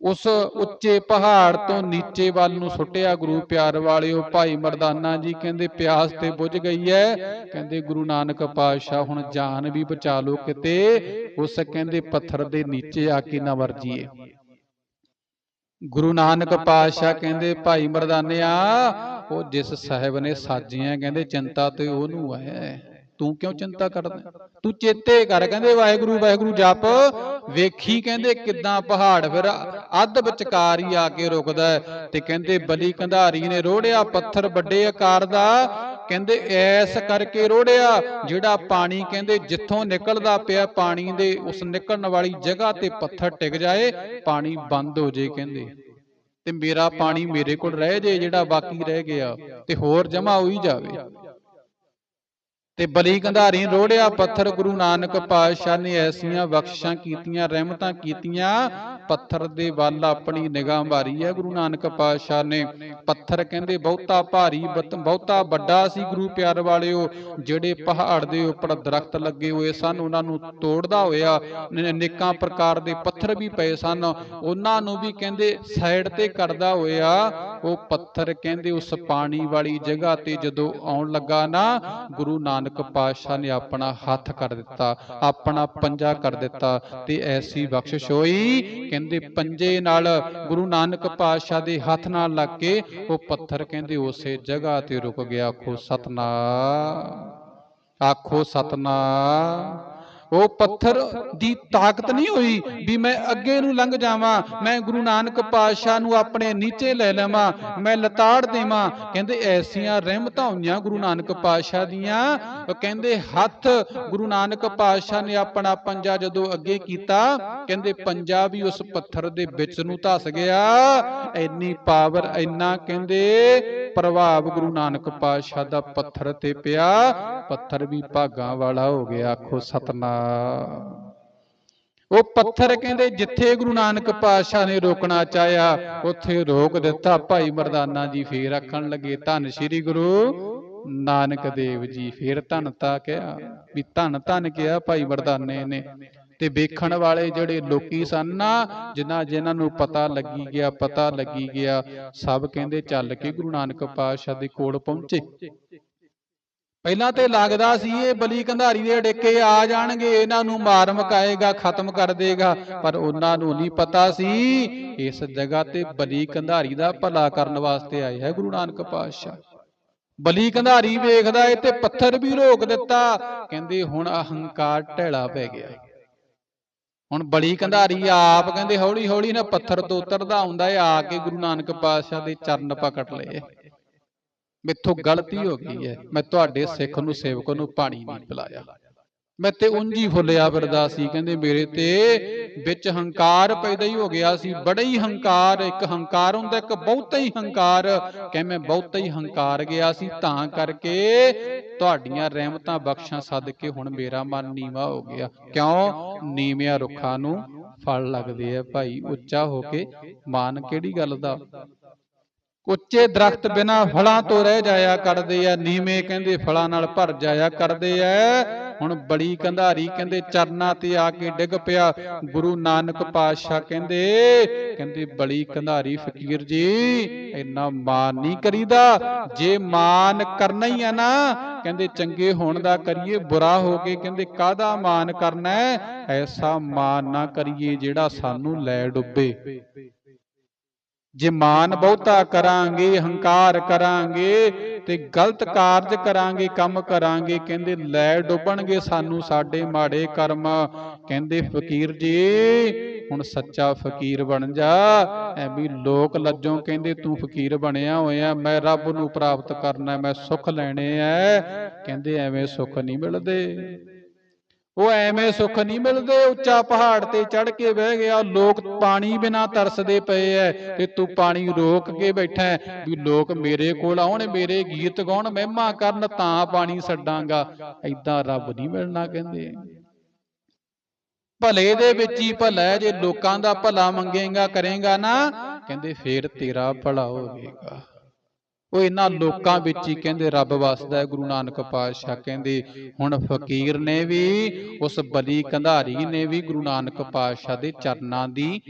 ਉਸ ਉੱਚੇ ਪਹਾੜ ਤੋਂ ਨੀਚੇ ਵੱਲ ਨੂੰ ਸੁੱਟਿਆ। ਗੁਰੂ ਪਿਆਰ ਵਾਲਿਓ ਭਾਈ ਮਰਦਾਨਾ ਜੀ ਕਹਿੰਦੇ ਪਿਆਸ ਤੇ ਬੁਝ ਗਈ ਐ। ਕਹਿੰਦੇ ਗੁਰੂ ਨਾਨਕ ਪਾਤਸ਼ਾਹ ਹੁਣ ਜਾਨ ਵੀ ਬਚਾ ਲਓ ਕਿਤੇ। ਉਸ ਕਹਿੰਦੇ ਪੱਥਰ ਦੇ ਨੀਚੇ ਆ ਕੇ ਨਾ ਵਰਜੀਏ। ਗੁਰੂ ਨਾਨਕ ਪਾਤਸ਼ਾਹ ਕਹਿੰਦੇ ਭਾਈ ਮਰਦਾਨਿਆ ਉਹ ਜਿਸ ਸਾਹਿਬ ਨੇ ਸਾਜੀਆਂ ਕਹਿੰਦੇ ਚਿੰਤਾ ਤੇ ਉਹਨੂੰ ਹੈ। ਤੂੰ ਕਿਉਂ ਚਿੰਤਾ ਕਰਦਾ ਤੂੰ ਚੇਤੇ ਕਰ ਕਹਿੰਦੇ ਵਾਹਿਗੁਰੂ ਵਾਹਿਗੁਰੂ ਜਪ। ਵੇਖੀ ਕਹਿੰਦੇ ਕਿਦਾਂ ਪਹਾੜ ਫਿਰ ਅੱਧ ਵਿਚਕਾਰ ਹੀ ਆ ਕੇ ਰੁਕਦਾ ਤੇ ਕਹਿੰਦੇ ਬਲੀ ਕੰਧਾਰੀ ਨੇ ਰੋੜਿਆ ਪੱਥਰ ਵੱਡੇ ਆਕਾਰ ਦਾ। ਕਹਿੰਦੇ ਐਸ ਕਰਕੇ ਰੋੜਿਆ। ਜਿਹੜਾ ਪਾਣੀ ਕਹਿੰਦੇ ਜਿੱਥੋਂ ਨਿਕਲਦਾ ਪਿਆ ਪਾਣੀ ਦੇ ਉਸ ਨਿਕਲਣ ਵਾਲੀ ਜਗ੍ਹਾ ਤੇ ਪੱਥਰ ਟਿਕ ਜਾਏ ਪਾਣੀ ਬੰਦ ਹੋ ਜੇ ਕਹਿੰਦੇ। ਤੇ ਮੇਰਾ ਪਾਣੀ ਮੇਰੇ ਕੋਲ ਰਹਿ ਜੇ ਜਿਹੜਾ ਬਾਕੀ ਰਹਿ ਗਿਆ ਤੇ ਹੋਰ ਜਮਾ ਹੋਈ ਜਾਵੇ। ਤੇ ਬਲੀ ਕੰਧਾਰੀ ਰੋੜਿਆ ਪੱਥਰ ਗੁਰੂ ਨਾਨਕ ਪਾਤਸ਼ਾਹ ਨੇ ਐਸੀਆਂ ਬਖਸ਼ਾਂ ਕੀਤੀਆਂ ਰਹਿਮਤਾਂ ਕੀਤੀਆਂ ਪੱਥਰ ਦੇ ਵੱਲ ਆਪਣੀ ਨਿਗਾਹ ਮਾਰੀ ਹੈ। ਗੁਰੂ ਨਾਨਕ ਪਾਤਸ਼ਾਹ ਨੇ ਪੱਥਰ ਕਹਿੰਦੇ, ਬਹੁਤਾ ਭਾਰੀ ਬਹੁਤਾ ਵੱਡਾ ਸੀ ਗੁਰੂ ਪਿਆਰ ਵਾਲਿਓ, ਜਿਹੜੇ ਪਹਾੜ ਦੇ ਉੱਪਰ ਦਰਖਤ ਲੱਗੇ ਹੋਏ ਸਨ, ਉਹਨਾਂ ਨੂੰ ਤੋੜਦਾ ਹੋਇਆ ਅਨੇਕਾਂ ਪ੍ਰਕਾਰ ਦੇ ਪੱਥਰ ਵੀ ਪਏ ਸਨ। ਉਹਨਾਂ ਨੂੰ ਵੀ ਕਹਿੰਦੇ, ਸਾਈਡ ਤੇ ਕਰਦਾ ਹੋਇਆ, ਉਹ ਪੱਥਰ ਕਹਿੰਦੇ, ਉਸ ਪਾਣੀ ਵਾਲੀ ਜਗ੍ਹਾ ਤੇ ਜਦੋਂ ਆਉਣ ਲੱਗਾ ਨਾ, ਗੁਰੂ ਨਾਨਕ ਪਾਤਸ਼ਾਹ ਨੇ ਆਪਣਾ ਹੱਥ ਕਰ ਦਿੱਤਾ, ਆਪਣਾ ਪੰਜਾ ਕਰ ਦਿੱਤਾ ਤੇ ਐਸੀ ਬਖਸ਼ਿਸ਼ ਹੋਈ ਕਹਿੰਦੇ, ਪੰਜੇ ਨਾਲ ਗੁਰੂ ਨਾਨਕ ਪਾਤਸ਼ਾਹ ਦੇ ਹੱਥ ਨਾਲ ਲੱਗ ਕੇ ਉਹ ਪੱਥਰ ਕਹਿੰਦੇ, ਉਸੇ ਜਗ੍ਹਾ ਤੇ ਰੁਕ ਗਿਆ ਆਖੋ ਸਤਨਾਮ ਆਖੋ ਸਤਨਾਮ। ਉਹ ਪੱਥਰ ਦੀ ਤਾਕਤ ਨਹੀਂ ਹੋਈ ਵੀ ਮੈਂ ਅੱਗੇ ਨੂੰ ਲੰਘ ਜਾਵਾਂ, ਮੈਂ ਗੁਰੂ ਨਾਨਕ ਪਾਤਸ਼ਾਹ ਨੂੰ ਆਪਣੇ ਨੀਚੇ ਲੈ ਲਵਾਂ, ਮੈਂ ਲਤਾੜ ਦੇਵਾਂ। ਕਹਿੰਦੇ ਐਸੀਆਂ ਰਹਿਮਤਾਂ ਹੋਈਆਂ ਗੁਰੂ ਨਾਨਕ ਪਾਤਸ਼ਾਹ ਦੀਆਂ। ਉਹ ਕਹਿੰਦੇ ਹੱਥ ਗੁਰੂ ਨਾਨਕ ਪਾਤਸ਼ਾਹ ਨੇ ਆਪਣਾ ਪੰਜਾ ਜਦੋਂ ਅੱਗੇ ਕੀਤਾ, ਕਹਿੰਦੇ ਪੰਜਾ ਵੀ ਉਸ ਪੱਥਰ ਦੇ ਵਿੱਚ ਨੂੰ ਧਸ ਗਿਆ। ਇੰਨੀ ਪਾਵਰ, ਇੰਨਾ ਕਹਿੰਦੇ ਪ੍ਰਭਾਵ ਗੁਰੂ ਨਾਨਕ ਪਾਤਸ਼ਾਹ ਦਾ ਪੱਥਰ ਤੇ ਪਿਆ। ਪੱਥਰ ਵੀ ਭਾਗਾਂ ਵਾਲਾ ਹੋ ਗਿਆ, ਆਖੋ ਸਤਨਾਮ। ਉਹ ਪੱਥਰ ਕਹਿੰਦੇ, ਜਿੱਥੇ ਗੁਰੂ ਨਾਨਕ ਪਾਤਸ਼ਾਹ ਨੇ ਰੋਕਣਾ ਚਾਹਿਆ, ਉੱਥੇ ਰੋਕ ਦਿੱਤਾ। ਭਾਈ ਮਰਦਾਨਾ ਜੀ ਫੇਰ ਆਖਣ ਲੱਗੇ, ਧੰਨ ਸ੍ਰੀ ਗੁਰੂ ਨਾਨਕ ਦੇਵ ਜੀ, ਫੇਰ ਧੰਨ ਤਾ ਕਿਹਾ, ਵੀ ਧੰਨ ਧੰਨ ਕਿਹਾ ਭਾਈ ਮਰਦਾਨੇ ਨੇ। ਤੇ ਵੇਖਣ ਵਾਲੇ ਜਿਹੜੇ ਲੋਕੀ ਸਨ ਨਾ, ਜਿਨ੍ਹਾਂ ਜਿਨ੍ਹਾਂ ਨੂੰ ਪਤਾ ਲੱਗੀ ਗਿਆ, ਪਤਾ ਲੱਗੀ ਗਿਆ, ਸਭ ਕਹਿੰਦੇ, ਚੱਲ ਕੇ ਗੁਰੂ ਨਾਨਕ ਪਾਤਸ਼ਾਹ ਦੇ ਕੋਲ ਪਹੁੰਚੇ। ਪਹਿਲਾਂ ਤੇ ਲੱਗਦਾ ਸੀ ਇਹ ਬਲੀ ਕੰਧਾਰੀ ਦੇ ਡੇਕੇ ਆ ਜਾਣਗੇ, ਇਹਨਾਂ ਨੂੰ ਮਾਰ ਮਕਾਏਗਾ, ਖਤਮ ਕਰ ਦੇਗਾ, ਪਰ ਉਹਨਾਂ ਨੂੰ ਨਹੀਂ ਪਤਾ ਸੀ ਇਸ ਜਗ੍ਹਾ ਤੇ ਬਲੀ ਕੰਧਾਰੀ ਦਾ ਭਲਾ ਕਰਨ ਵਾਸਤੇ ਆਏ ਹੈ ਗੁਰੂ ਨਾਨਕ ਪਾਤਸ਼ਾਹ। ਬਲੀ ਕੰਧਾਰੀ ਵੇਖਦਾ ਏ ਤੇ ਪੱਥਰ ਵੀ ਰੋਕ ਦਿੱਤਾ, ਕਹਿੰਦੇ ਹੁਣ ਅਹੰਕਾਰ ਢੇਲਾ ਪੈ ਗਿਆ। ਹੁਣ ਬਲੀ ਕੰਧਾਰੀ ਆਪ ਕਹਿੰਦੇ ਹੌਲੀ ਹੌਲੀ ਨਾ ਪੱਥਰ ਤੋਂ ਉਤਰਦਾ ਹੁੰਦਾ ਏ, ਆ ਕੇ ਗੁਰੂ ਨਾਨਕ ਪਾਤਸ਼ਾਹ ਦੇ ਚਰਨ ਪਕੜ ਲਏ। ਮੈਥੋਂ ਗਲਤੀ ਹੋ ਗਈ ਹੈ। ਮੈਂ ਤੁਹਾਡੇ ਸਿੱਖ ਨੂੰ ਸੇਵਕ ਨੂੰ ਪਾਣੀ ਨਹੀਂ ਪਿਲਾਇਆ। ਮੈਂ ਤੇ ਉਂਝ ਫੁੱਲਿਆ ਫਿਰਦਾ ਸੀ। ਕਹਿੰਦੇ ਮੇਰੇ ਤੇ ਵਿੱਚ ਹੰਕਾਰ ਪੈਦਾ ਹੀ ਹੋ ਗਿਆ ਸੀ। ਬੜਾ ਹੀ ਹੰਕਾਰ ਇੱਕ ਹੰਕਾਰ ਹੁੰਦਾ ਇੱਕ ਬਹੁਤਾ ਹੀ ਹੰਕਾਰ। ਕਹਿ ਮੈਂ ਬਹੁਤਾ ਹੀ ਹੰਕਾਰ ਗਿਆ ਸੀ। ਤਾਂ ਕਰਕੇ ਤੁਹਾਡੀਆਂ ਰਹਿਮਤਾਂ ਬਖਸ਼ਾਂ ਸਦਕੇ ਹੁਣ ਮੇਰਾ ਮਨ ਨੀਵਾ ਹੋ ਗਿਆ। ਕਿਉਂ? ਨੀਵਿਆਂ ਰੁੱਖਾਂ ਨੂੰ ਫਲ ਲੱਗਦੇ ਆ ਭਾਈ। ਉੱਚਾ ਹੋ ਕੇ ਮਾਨ ਕਿਹੜੀ ਗੱਲ ਦਾ? ਉੱਚੇ ਦਰਖਤ ਬਿਨਾ ਫਲਾਂ ਤੋਂ ਰਹਿ ਜਾਇਆ ਕਰਦੇ ਆ। ਨੀਵੇਂ ਕਹਿੰਦੇ ਫਲਾਂ ਨਾਲ ਭਰ ਜਾਇਆ ਕਰਦੇ ਐ ਹੁਣ ਬੜੀ ਕੰਧਾਰੀ ਕਹਿੰਦੇ ਚਰਨਾਂ ਤੇ ਆ ਕੇ ਡਿੱਗ ਪਿਆ। ਗੁਰੂ ਨਾਨਕ ਪਾਤਸ਼ਾਹ ਕਹਿੰਦੇ ਕਹਿੰਦੇ ਬੜੀ ਕੰਧਾਰੀ ਫਕੀਰ ਜੀ ਇੰਨਾ ਮਾਨ ਨਹੀਂ ਕਰੀਦਾ। ਜੇ ਮਾਨ ਕਰਨਾ ਹੀ ਆ ਨਾ ਕਹਿੰਦੇ ਚੰਗੇ ਹੋਣ ਦਾ ਕਰੀਏ ਬੁਰਾ ਹੋ ਕੇ ਕਹਿੰਦੇ ਕਾਦਾ ਮਾਨ ਕਰਨਾ ਐਸਾ ਮਾਨ ਨਾ ਕਰੀਏ ਜਿਹੜਾ ਸਾਨੂੰ ਲੈ ਡੁੱਬੇ। ਜੇ ਮਾਨ ਬਹੁਤਾ ਕਰਾਂਗੇ, ਹੰਕਾਰ ਕਰਾਂਗੇ ਤੇ ਗਲਤ ਕਾਰਜ ਕਰਾਂਗੇ, ਕੰਮ ਕਰਾਂਗੇ, ਕਹਿੰਦੇ ਲੈ ਡੁੱਬਣਗੇ ਸਾਨੂੰ ਸਾਡੇ ਮਾੜੇ ਕਰਮ। ਕਹਿੰਦੇ ਫਕੀਰ ਜੀ, ਹੁਣ ਸੱਚਾ ਫਕੀਰ ਬਣ ਜਾ। ਵੀ ਲੋਕ ਲੱਜੋਂ ਕਹਿੰਦੇ ਤੂੰ ਫਕੀਰ ਬਣਿਆ ਹੋਇਆ, ਮੈਂ ਰੱਬ ਨੂੰ ਪ੍ਰਾਪਤ ਕਰਨਾ, ਮੈਂ ਸੁੱਖ ਲੈਣੇ ਐ। ਕਹਿੰਦੇ ਐਵੇਂ ਸੁੱਖ ਨਹੀਂ ਮਿਲਦੇ। ਉਹ ਐਵੇਂ ਸੁੱਖ ਨਹੀਂ ਮਿਲਦੇ, ਉੱਚਾ ਪਹਾੜ ਤੇ ਚੜ ਕੇ ਬਹਿ ਗਿਆ, ਲੋਕ ਪਾਣੀ ਬਿਨਾ ਤਰਸਦੇ ਪਏ ਐ ਤੇ ਤੂੰ ਪਾਣੀ ਰੋਕ ਕੇ ਬੈਠਾ ਵੀ ਲੋਕ ਮੇਰੇ ਕੋਲ ਆਉਣ, ਮੇਰੇ ਗੀਤ ਗਾਉਣ, ਮਹਿਮਾ ਕਰਨ ਤਾਂ ਪਾਣੀ ਛੱਡਾਂਗਾ। ਐਦਾਂ ਰੱਬ ਨਹੀਂ ਮਿਲਣਾ ਕਹਿੰਦੇ। ਭਲੇ ਦੇ ਵਿੱਚ ਹੀ ਭਲਾ ਜੇ ਲੋਕਾਂ ਦਾ ਭਲਾ ਮੰਗੇਗਾ, ਕਰੇਗਾ ਨਾ, ਕਹਿੰਦੇ ਫੇਰ ਤੇਰਾ ਭਲਾ ਹੋਵੇਗਾ। ਉਹ ਇਹਨਾਂ ਲੋਕਾਂ ਵਿੱਚ ਹੀ ਕਹਿੰਦੇ ਰੱਬ ਵਸਦਾ ਹੈ ਗੁਰੂ ਨਾਨਕ ਪਾਤਸ਼ਾਹ ਕਹਿੰਦੇ ਹੁਣ ਫਕੀਰ ਨੇ ਵੀ ਉਸ ਬਲੀ ਕੰਧਾਰੀ ਨੇ ਵੀ ਗੁਰੂ ਨਾਨਕ ਪਾਤਸ਼ਾਹ ਦੇ ਚਰਨਾਂ ਦੀ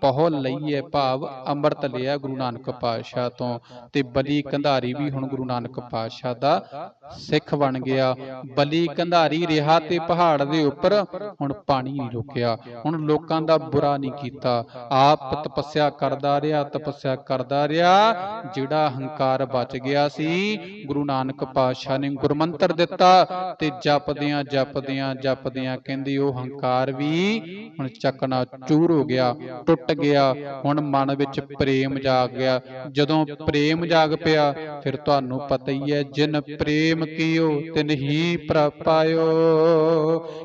ਪਹੁ ਲਈ ਹੈ ਭਾਵ ਅੰਮ੍ਰਿਤ ਲਿਆ ਗੁਰੂ ਨਾਨਕ ਪਾਤਸ਼ਾਹ ਤੋਂ ਤੇ ਬਲੀ ਕੰਧਾਰੀ ਵੀ ਹੁਣ ਗੁਰੂ ਨਾਨਕ ਪਾਤਸ਼ਾਹ ਦਾ ਸਿੱਖ ਬਣ ਗਿਆ। ਬਲੀ ਕੰਧਾਰੀ ਰਿਹਾ ਤੇ ਪਹਾੜ ਦੇ ਉੱਪਰ ਹੁਣ ਪਾਣੀ ਨਹੀਂ ਰੁਕਿਆ। ਹੁਣ ਲੋਕਾਂ ਦਾ ਬੁਰਾ ਨਹੀਂ ਕੀਤਾ। ਆਪ ਤਪੱਸਿਆ ਕਰਦਾ ਰਿਹਾ ਤਪੱਸਿਆ ਕਰਦਾ ਰਿਹਾ। ਜਿਹੜਾ ਹੰਕਾਰ ਬਚ ਗਿਆ ਸੀ। ਗੁਰੂ ਨਾਨਕ ਪਾਤਸ਼ਾਹ ਨੇ ਗੁਰਮੰਤਰ ਦਿੱਤਾ ਤੇ ਜਪਦਿਆਂ ਜਪਦਿਆਂ ਜਪਦਿਆਂ ਕਹਿੰਦੀ ਉਹ ਹੰਕਾਰ ਵੀ ਹੁਣ ਚੱਕਣਾ ਚੂਰ ਹੋ ਗਿਆ, ਟੁੱਟ ਗਿਆ, ਹੁਣ ਮਨ ਵਿੱਚ ਪ੍ਰੇਮ ਜਾਗ ਗਿਆ। ਜਦੋਂ ਪ੍ਰੇਮ ਜਾਗ ਪਿਆ, ਫਿਰ ਤੁਹਾਨੂੰ ਪਤਾ ਹੀ ਹੈ ਜਿਨ ਪ੍ਰੇਮ ਕੀਓ ਤਿਨ ਹੀ ਪ੍ਰਪਾਇਓ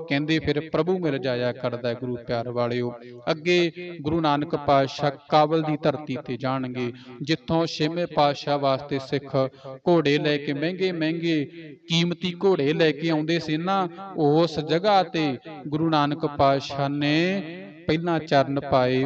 ਕਹਿੰਦੇ ਫਿਰ ਪ੍ਰਭੂ ਮਿਲ ਜਾਇਆ ਕਰਦਾ ਗੁਰੂ ਪਿਆਰ ਵਾਲਿਓ। ਅੱਗੇ ਗੁਰੂ ਨਾਨਕ ਪਾਤਸ਼ਾਹ ਕਾਬਲ ਦੀ ਧਰਤੀ ਤੇ ਜਾਣਗੇ, ਜਿੱਥੋਂ ਛੇਵੇਂ ਪਾਤਸ਼ਾਹ ਵਾਸਤੇ ਸਿੱਖ ਘੋੜੇ ਲੈ ਕੇ ਮਹਿੰਗੇ ਮਹਿੰਗੇ ਕੀਮਤੀ ਘੋੜੇ ਲੈ ਕੇ ਆਉਂਦੇ ਸੀ ਨਾ, ਉਸ ਜਗ੍ਹਾ ਤੇ ਗੁਰੂ ਨਾਨਕ ਪਾਤਸ਼ਾਹ ਨੇ ਪਹਿਲਾਂ ਚਰਨ ਪਾਏ